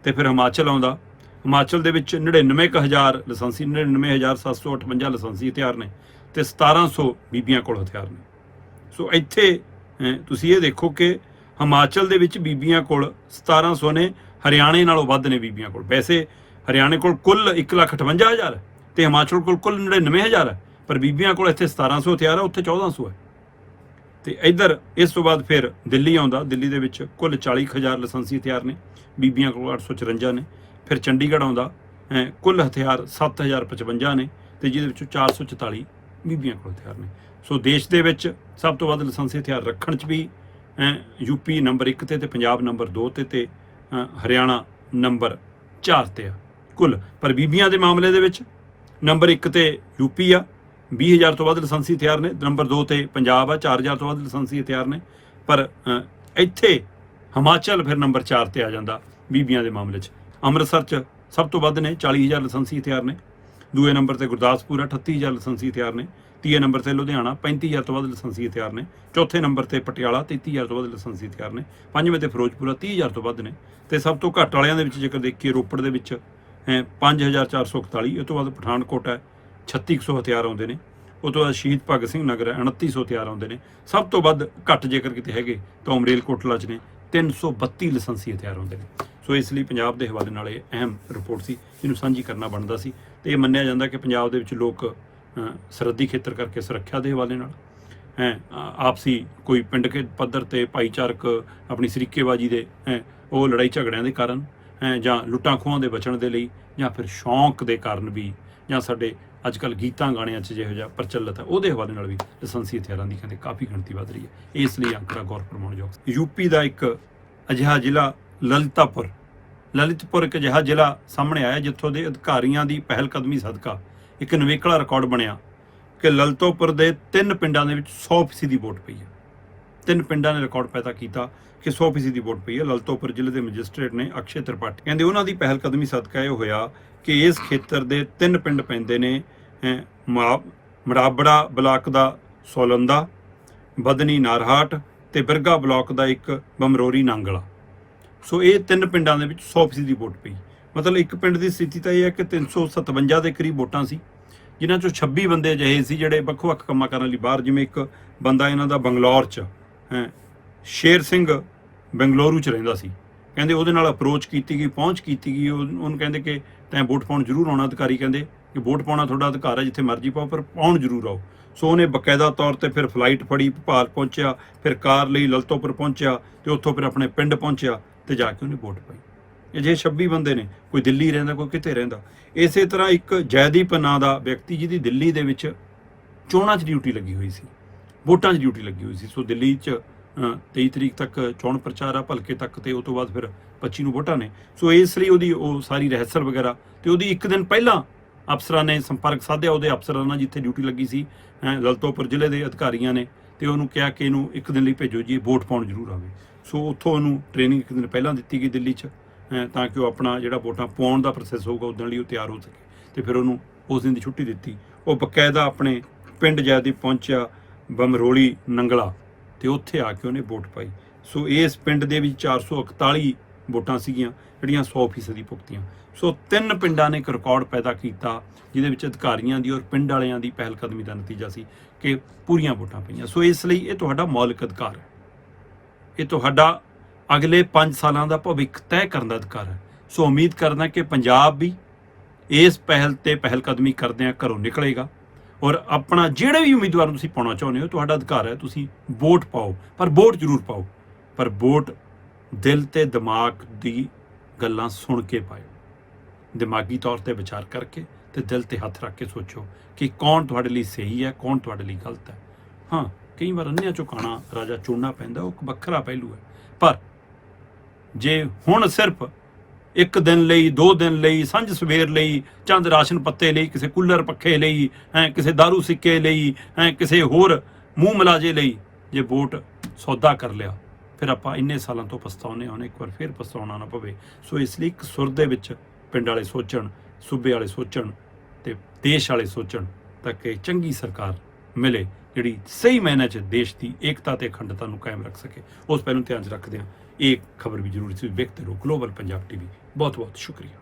ਤੇ ਫਿਰ ਹਿਮਾਚਲ ਆਉਂਦਾ। ਹਿਮਾਚਲ ਦੇ ਵਿੱਚ 99000 ਲਾਇਸੈਂਸੀ 99758 ਲਾਇਸੈਂਸੀ ਹਥਿਆਰ ਨੇ ਤੇ 1700 ਬੀਬੀਆਂ ਕੋਲ ਹਥਿਆਰ ਨੇ। ਸੋ ਇੱਥੇ ਤੁਸੀਂ ਇਹ ਦੇਖੋ ਕਿ ਹਿਮਾਚਲ ਦੇ ਵਿੱਚ ਬੀਬੀਆਂ ਕੋਲ 1700 ਨੇ, ਹਰਿਆਣੇ ਨਾਲੋਂ ਵੱਧ ਨੇ ਬੀਬੀਆਂ ਕੋਲ। ਵੈਸੇ ਹਰਿਆਣੇ ਕੋਲ ਕੁੱਲ 158000 ਹੈ ਤੇ ਹਿਮਾਚਲ ਕੋਲ ਕੁੱਲ 99000 ਹੈ ਪਰ ਬੀਬੀਆਂ ਕੋਲ ਇੱਥੇ 1700 ਹਥਿਆਰ ਹੈ ਉੱਥੇ 1400 ਹੈ। ਤੇ ਇੱਧਰ ਇਸ ਤੋਂ ਬਾਅਦ ਫਿਰ ਦਿੱਲੀ ਆਉਂਦਾ। ਦਿੱਲੀ ਦੇ ਵਿੱਚ ਕੁੱਲ 40000 ਲਾਇਸੈਂਸੀ ਹਥਿਆਰ ਨੇ, ਬੀਬੀਆਂ ਕੋਲ 854 ਨੇ। ਫਿਰ ਚੰਡੀਗੜ੍ਹ ਆਉਂਦਾ, ਅਹ, ਕੁੱਲ ਹਥਿਆਰ 7055 ਨੇ ਤੇ ਜਿਹਦੇ ਵਿੱਚੋਂ 444 ਬੀਬੀਆਂ ਕੋਲ ਹਥਿਆਰ ਨੇ। ਸੋ ਦੇਸ਼ ਦੇ ਵਿੱਚ ਸਭ ਤੋਂ ਵੱਧ ਲਾਇਸੈਂਸੀ ਹਥਿਆਰ ਰੱਖਣ 'ਚ ਵੀ, ਅਹ, ਯੂਪੀ ਨੰਬਰ 1 ਤੇ ਤੇ ਪੰਜਾਬ ਨੰਬਰ 2 ਤੇ ਤੇ ਹਰਿਆਣਾ ਨੰਬਰ 4 ਤੇ ਆ ਕੁੱਲ। ਪਰ ਬੀਬੀਆਂ ਦੇ ਮਾਮਲੇ ਦੇ ਵਿੱਚ ਨੰਬਰ 1 ਤੇ ਯੂਪੀ ਆ 20000 ਤੋਂ ਵੱਧ ਲਾਇਸੈਂਸੀ ਹਥਿਆਰ ਨੇ, ਨੰਬਰ 2 ਤੇ ਪੰਜਾਬ ਆ 4000 ਤੋਂ ਵੱਧ ਲਾਇਸੈਂਸੀ ਹਥਿਆਰ ਨੇ। ਪਰ ਇੱਥੇ ਹਿਮਾਚਲ ਫਿਰ ਨੰਬਰ 4 ਤੇ ਆ ਜਾਂਦਾ ਬੀਬੀਆਂ ਦੇ ਮਾਮਲੇ 'ਚ। ਅੰਮ੍ਰਿਤਸਰ 'ਚ ਸਭ ਤੋਂ ਵੱਧ ਨੇ 40000 ਲਾਇਸੈਂਸੀ ਹਥਿਆਰ ਨੇ। ਦੂਏ ਨੰਬਰ ਤੇ ਗੁਰਦਾਸਪੁਰ ਆ 38000 ਲਾਇਸੈਂਸੀ ਹਥਿਆਰ ਨੇ। ਤੀਏ ਨੰਬਰ ਤੇ ਲੁਧਿਆਣਾ 35000 ਤੋਂ ਵੱਧ ਲਾਇਸੈਂਸੀ ਹਥਿਆਰ ਨੇ। ਚੌਥੇ ਨੰਬਰ ਤੇ ਪਟਿਆਲਾ 33000 ਤੋਂ ਵੱਧ ਲਾਇਸੈਂਸੀ ਹਥਿਆਰ ਨੇ। ਪੰਜਵੇਂ ਤੇ ਫਿਰੋਜ਼ਪੁਰ ਆ 30000 ਤੋਂ ਵੱਧ ਨੇ। ਤੇ ਸਭ ਤੋਂ ਘੱਟ ਵਾਲਿਆਂ ਦੇ ਵਿੱਚ ਜੇਕਰ ਦੇਖੀਏ ਰੋਪੜ ਦੇ ਵਿੱਚ ਹੈ 5441 ਇਹ ਤੋਂ ਬਾਅਦ ਪਠਾਨਕੋਟ ਹੈ 3600 ਹਥਿਆਰ ਆਉਂਦੇ ਨੇ। ਉਹ ਤੋਂ ਬਾਅਦ ਸ਼ਹੀਦ ਭਗਤ ਸਿੰਘ ਨਗਰ ਹੈ 2900 ਹਥਿਆਰ ਆਉਂਦੇ ਨੇ। ਸਭ ਤੋਂ ਵੱਧ ਘੱਟ ਜੇਕਰ ਕਿਤੇ ਹੈਗੇ ਤਾਂ ਉਮਰੇਲ ਕੋਟਲਾ 'ਚ ਨੇ। 332 ਲਾਇਸੈਂਸੀ ਹਥਿਆਰ ਆਉਂਦੇ ਨੇ। ਸੋ ਇਸ ਲਈ ਪੰਜਾਬ ਦੇ ਹਵਾਲੇ ਨਾਲ ਇਹ ਅਹਿਮ ਰਿਪੋਰਟ ਸੀ ਜਿਹਨੂੰ ਸਾਂਝੀ ਕਰਨਾ ਬਣਦਾ ਸੀ। ਤੇ ਇਹ ਮੰਨਿਆ ਜਾਂਦਾ ਕਿ ਪੰਜਾਬ ਦੇ ਵਿੱਚ ਲੋਕ ਸਰਹੱਦੀ ਖੇਤਰ ਕਰਕੇ ਸੁਰੱਖਿਆ ਦੇ ਹਵਾਲੇ ਨਾਲ। ਹੈ ਆਪਸੀ ਕੋਈ ਪਿੰਡ ਕੇ ਪੱਧਰ ਤੇ ਭਾਈਚਾਰਕ ਆਪਣੀ ਸਰੀਕੇਬਾਜ਼ੀ ਦੇ ਹੈਂ, ਉਹ ਲੜਾਈ ਝਗੜਿਆਂ ਦੇ ਕਾਰਨ ਹੈ ਜਾਂ ਲੁੱਟਾਂ ਖੋਹਾਂ ਦੇ ਬਚਣ ਦੇ ਲਈ ਜਾਂ ਫਿਰ ਸ਼ੌਂਕ ਦੇ ਕਾਰਨ ਵੀ ਜਾਂ ਸਾਡੇ ਅੱਜ ਕੱਲ ਗੀਤਾਂ ਗਾਣਿਆਂ 'ਚ ਜਿਹੋ ਜਿਹਾ ਪ੍ਰਚਲਿਤ ਹੈ, ਉਹਦੇ ਹਵਾਲੇ ਨਾਲ ਵੀ ਲਾਇਸੈਂਸੀ ਹਥਿਆਰਾਂ ਦੀ ਕਹਿੰਦੇ ਕਾਫੀ ਗਿਣਤੀ ਵਧ ਰਹੀ ਹੈ। ਇਸ ਲਈ ਅੰਕੜਾ ਗੌਰ ਫਰਮਾਉਣਯੋਗ ਯੂਪੀ ਦਾ ਇੱਕ ਅਜਿਹਾ ਜ਼ਿਲ੍ਹਾ ਲਲਿਤਾਪੁਰ। ਲਲਿਤਪੁਰ ਇੱਕ ਅਜਿਹਾ ਜ਼ਿਲ੍ਹਾ ਸਾਹਮਣੇ ਆਇਆ ਜਿੱਥੋਂ ਦੇ ਅਧਿਕਾਰੀਆਂ ਦੀ ਪਹਿਲ ਕਦਮੀ ਸਦਕਾ ਇੱਕ ਨਵੇਕਲਾ ਰਿਕਾਰਡ ਬਣਿਆ ਕਿ ਲਲਤੋਪੁਰ ਦੇ ਤਿੰਨ ਪਿੰਡਾਂ ਦੇ ਵਿੱਚ 100% ਦੀ ਵੋਟ ਪਈ ਹੈ। ਤਿੰਨ ਪਿੰਡਾਂ ਨੇ ਰਿਕਾਰਡ ਪੈਦਾ ਕੀਤਾ ਕਿ 100% ਦੀ ਵੋਟ ਪਈ ਹੈ। ਲਲਤੋਪੁਰ ਜ਼ਿਲ੍ਹੇ ਦੇ ਮੈਜਿਸਟ੍ਰੇਟ ਨੇ ਅਕਸ਼ੇ ਤ੍ਰਿਪਾਠੀ। ਕਹਿੰਦੇ ਉਹਨਾਂ ਦੀ ਪਹਿਲ ਕਦਮੀ ਸਦਕਾ ਇਹ ਹੋਇਆ ਕਿ ਇਸ ਖੇਤਰ ਦੇ ਤਿੰਨ ਪਿੰਡ ਪੈਂਦੇ ਨੇ ਅਹ, ਮਾ- ਮਰਾਬੜਾ ਬਲਾਕ ਦਾ ਸੋਲੰਦਾ ਬਦਨੀ ਨਾਰਹਾਟ ਤੇ ਬਿਰਗਾ ਬਲਾਕ ਦਾ ਇੱਕ ਬਮਰੋਰੀ ਨਾਂਗਲਾ। ਸੋ ਇਹ ਤਿੰਨ ਪਿੰਡਾਂ ਦੇ ਵਿੱਚ 100% ਦੀ ਵੋਟ ਪਈ। ਮਤਲਬ ਇੱਕ ਪਿੰਡ ਦੀ ਸਥਿਤੀ ਤਾਂ ਇਹ ਹੈ ਕਿ 357 ਦੇ ਕਰੀਬ ਵੋਟਾਂ ਸੀ ਜਿਨ੍ਹਾਂ ਚੋਂ 26 ਬੰਦੇ ਅਜਿਹੇ ਸੀ ਜਿਹੜੇ ਵੱਖ-ਵੱਖ ਕੰਮਾਂ ਕਰਨ ਲਈ ਬਾਹਰ ਜਿਵੇਂ ਇੱਕ ਬੰਦਾ ਇਹਨਾਂ ਦਾ ਬੰਗਲੌਰ 'ਚ ਹੈ ਸ਼ੇਰ ਸਿੰਘ ਬੰਗਲੌਰੂ 'ਚ ਰਹਿੰਦਾ ਸੀ। ਕਹਿੰਦੇ ਉਹਦੇ ਨਾਲ ਅਪਰੋਚ ਕੀਤੀ ਗਈ, ਪਹੁੰਚ ਕੀਤੀ ਗਈ। ਉਹ- ਉਹਨੂੰ ਕਹਿੰਦੇ ਕਿ ਤੈਂ ਵੋਟ ਪਾਉਣ ਜ਼ਰੂਰ ਆਉਣਾ ਅਧਿਕਾਰੀ ਕਹਿੰਦੇ, ਕਿ ਵੋਟ ਪਾਉਣਾ ਤੁਹਾਡਾ ਅਧਿਕਾਰ ਹੈ ਜਿੱਥੇ ਮਰਜ਼ੀ ਪਾਓ, ਪਰ ਪਾਉਣ ਜ਼ਰੂਰ ਆਓ। ਸੋ ਉਹਨੇ ਬਕਾਇਦਾ ਤੌਰ ਤੇ ਫਿਰ ਫਲਾਈਟ ਫੜੀ, ਭੋਪਾਲ ਪਹੁੰਚਿਆ, ਫਿਰ ਕਾਰ ਲਈ ਲਲਤੋਪੁਰ ਪਹੁੰਚਿਆ ਤੇ ਉੱਥੋਂ ਫਿਰ ਆਪਣੇ ਪਿੰਡ ਪਹੁੰਚਿਆ ਤੇ ਜਾ ਕੇ ਉਹਨੇ ਵੋਟ ਪਾਈ। ਇਹ ਜੇ 26 ਬੰਦੇ ਨੇ, ਕੋਈ ਦਿੱਲੀ ਰਹਿੰਦਾ, ਕੋਈ ਕਿਤੇ ਰਹਿੰਦਾ। ਇਸੇ ਤਰ੍ਹਾਂ ਇੱਕ ਜੈਦੀਪ ਨਾਂ ਦਾ ਵਿਅਕਤੀ ਜਿਹਦੀ ਦਿੱਲੀ ਦੇ ਵਿੱਚ ਚੋਣਾਂ 'ਚ ਡਿਊਟੀ ਲੱਗੀ ਹੋਈ ਸੀ, ਵੋਟਾਂ 'ਚ ਡਿਊਟੀ ਲੱਗੀ ਹੋਈ ਸੀ। ਸੋ ਦਿੱਲੀ 'ਚ 23 ਤਰੀਕ ਤੱਕ ਚੋਣ ਪ੍ਰਚਾਰ ਆ, ਭਲਕੇ ਤੱਕ ਤੇ ਉਸ ਤੋਂ ਬਾਅਦ ਫਿਰ 25 ਨੂੰ ਵੋਟਾਂ ਨੇ। ਸੋ ਇਸ ਲਈ ਉਹਦੀ ਉਹ ਸਾਰੀ ਰਹਿਸਲ ਵਗੈਰਾ, ਤੇ ਉਹਦੀ ਇੱਕ ਦਿਨ ਪਹਿਲਾਂ ਅਫਸਰਾਂ ਨੇ ਸੰਪਰਕ ਸਾਧਿਆ, ਉਹਦੇ ਅਫਸਰਾਂ ਨਾਲ ਜਿੱਥੇ ਡਿਊਟੀ ਲੱਗੀ ਸੀ ਲਲਤੋਪੁਰ ਜ਼ਿਲ੍ਹੇ ਦੇ ਅਧਿਕਾਰੀਆਂ ਨੇ, ਤੇ ਉਹਨੂੰ ਕਿਹਾ ਕਿ ਇਹਨੂੰ ਇੱਕ ਦਿਨ ਲਈ ਭੇਜੋ ਜੀ, ਵੋਟ ਪਾਉਣ ਜ਼ਰੂਰ ਆਵੇ। ਸੋ ਉੱਥੋਂ ਉਹਨੂੰ ਟ੍ਰੇਨਿੰਗ ਇੱਕ ਦਿਨ ਪਹਿਲਾਂ ਦਿੱਤੀ ਗਈ ਦਿੱਲੀ 'ਚ ਤਾਂ ਕਿ ਉਹ ਆਪਣਾ ਜਿਹੜਾ ਵੋਟਾਂ ਪਾਉਣ ਦਾ ਪ੍ਰੋਸੈਸ ਹੋਊਗਾ ਉਦੋਂ ਲਈ ਉਹ ਤਿਆਰ ਹੋ ਸਕੇ। ਤੇ ਫਿਰ ਉਹਨੂੰ ਉਸ ਦਿਨ ਦੀ ਛੁੱਟੀ ਦਿੱਤੀ। ਉਹ ਬਕਾਇਦਾ ਆਪਣੇ ਪਿੰਡ ਜੈਦੀ ਪਹੁੰਚਿਆ, ਬਮਰੋਲੀ, ਨੰਗਲਾ। ਤੇ ਉੱਥੇ ਆ ਕੇ ਉਹਨੇ ਵੋਟ ਪਾਈ। ਸੋ ਇਸ ਪਿੰਡ ਦੇ ਵਿੱਚ 441 ਵੋਟਾਂ ਸੀਗੀਆਂ, ਜਿਹੜੀਆਂ 100% ਦੀ ਭੁਗਤੀਆਂ। ਸੋ ਤਿੰਨ ਪਿੰਡਾਂ ਨੇ ਇੱਕ ਰਿਕਾਰਡ ਪੈਦਾ ਕੀਤਾ, ਜਿਹਦੇ ਵਿੱਚ ਅਧਿਕਾਰੀਆਂ ਦੀ ਔਰ ਪਿੰਡ ਵਾਲਿਆਂ ਦੀ ਪਹਿਲ ਕਦਮੀ ਦਾ ਨਤੀਜਾ ਸੀ ਕਿ ਪੂਰੀਆਂ ਵੋਟਾਂ ਪਈਆਂ। ਸੋ ਇਸ ਲਈ ਇਹ ਤੁਹਾਡਾ ਮੌਲਿਕ ਅਧਿਕਾਰ ਹੈ। ਇਹ ਤੁਹਾਡਾ ਅਗਲੇ 5 ਸਾਲਾਂ ਦਾ ਭਵਿੱਖ ਤੈਅ ਕਰਨ ਦਾ ਅਧਿਕਾਰ ਹੈ। ਸੋ ਉਮੀਦ ਕਰਦਾ ਕਿ ਪੰਜਾਬ ਵੀ ਇਸ ਪਹਿਲ ਤੇ ਪਹਿਲ ਕਦਮੀ ਕਰਦਿਆਂ ਘਰੋਂ ਨਿਕਲੇਗਾ। ਔਰ ਆਪਣਾ ਜਿਹੜੇ ਵੀ ਉਮੀਦਵਾਰ ਨੂੰ ਤੁਸੀਂ ਪਾਉਣਾ ਚਾਹੁੰਦੇ ਹੋ, ਤੁਹਾਡਾ ਅਧਿਕਾਰ ਹੈ, ਤੁਸੀਂ ਵੋਟ ਪਾਓ, ਪਰ ਵੋਟ ਜ਼ਰੂਰ ਪਾਓ। ਪਰ ਵੋਟ ਦਿਲ ਤੇ ਦਿਮਾਗ ਦੀ ਗੱਲਾਂ ਸੁਣ ਕੇ ਪਾਓ ਦਿਮਾਗੀ ਤੌਰ ਤੇ ਵਿਚਾਰ ਕਰਕੇ ਤੇ ਦਿਲ ਤੇ ਹੱਥ ਰੱਖ ਕੇ ਸੋਚੋ ਕਿ ਕੌਣ ਤੁਹਾਡੇ ਲਈ ਸਹੀ ਹੈ, ਕੌਣ ਤੁਹਾਡੇ ਲਈ ਗਲਤ ਹੈ। ਹਾਂ, ਕਈ ਵਾਰ ਅੰਨਿਆਂ ਚੁਕਾਣਾ ਰਾਜਾ ਚੁਣਨਾ ਪੈਂਦਾ, ਉਹ ਇੱਕ ਵੱਖਰਾ ਪਹਿਲੂ ਹੈ। ਪਰ ਜੇ ਹੁਣ ਸਿਰਫ ਇੱਕ ਦਿਨ ਲਈ, ਦੋ ਦਿਨ ਲਈ, ਸਾਂਝ ਸਵੇਰ ਲਈ, ਚੰਦ ਰਾਸ਼ਨ ਪੱਤੇ ਲਈ, ਕਿਸੇ ਕੂਲਰ ਪੱਖੇ ਲਈ, ਹੈ, ਕਿਸੇ दारू ਸਿੱਕੇ ਲਈ, ਹੈ, ਕਿਸੇ ਹੋਰ ਮੂੰਹ ਮਲਾਜੇ ਲਈ, ਜੇ ਵੋਟ ਸੌਦਾ ਕਰ ਲਿਆ, ਫਿਰ ਆਪਾਂ ਇੰਨੇ ਸਾਲਾਂ ਤੋਂ ਪਛਤਾਉਨੇ ਹੁਣ ਇੱਕ ਵਾਰ ਫਿਰ ਪਛਤਾਉਣਾ ਨਾ ਪਵੇ। ਸੋ ਇਸ ਲਈ ਇੱਕ ਸੁਰ ਦੇ ਵਿੱਚ ਪਿੰਡ ਵਾਲੇ ਸੋਚਣ, ਸੂਬੇ ਵਾਲੇ ਸੋਚਣ ਤੇ ਦੇਸ਼ ਵਾਲੇ ਸੋਚਣ ਤਾਂ ਕਿ ਚੰਗੀ ਸਰਕਾਰ ਮਿਲੇ, ਜਿਹੜੀ ਸਹੀ ਮਾਇਨੇ 'ਚ ਦੇਸ਼ ਦੀ ਏਕਤਾ ਤੇ ਅਖੰਡਤਾ ਨੂੰ ਕਾਇਮ ਰੱਖ ਸਕੇ। ਉਸ ਪਹਿਲੂ ਧਿਆਨ 'ਚ ਰੱਖਦੇ ਹਾਂ, ਇਹ ਖਬਰ ਵੀ ਜ਼ਰੂਰੀ ਸੀ ਵੇਖਦੇ ਰਹੋ ਗਲੋਬਲ ਪੰਜਾਬ ਟੀਵੀ ਬਹੁਤ ਬਹੁਤ ਸ਼ੁਕਰੀਆ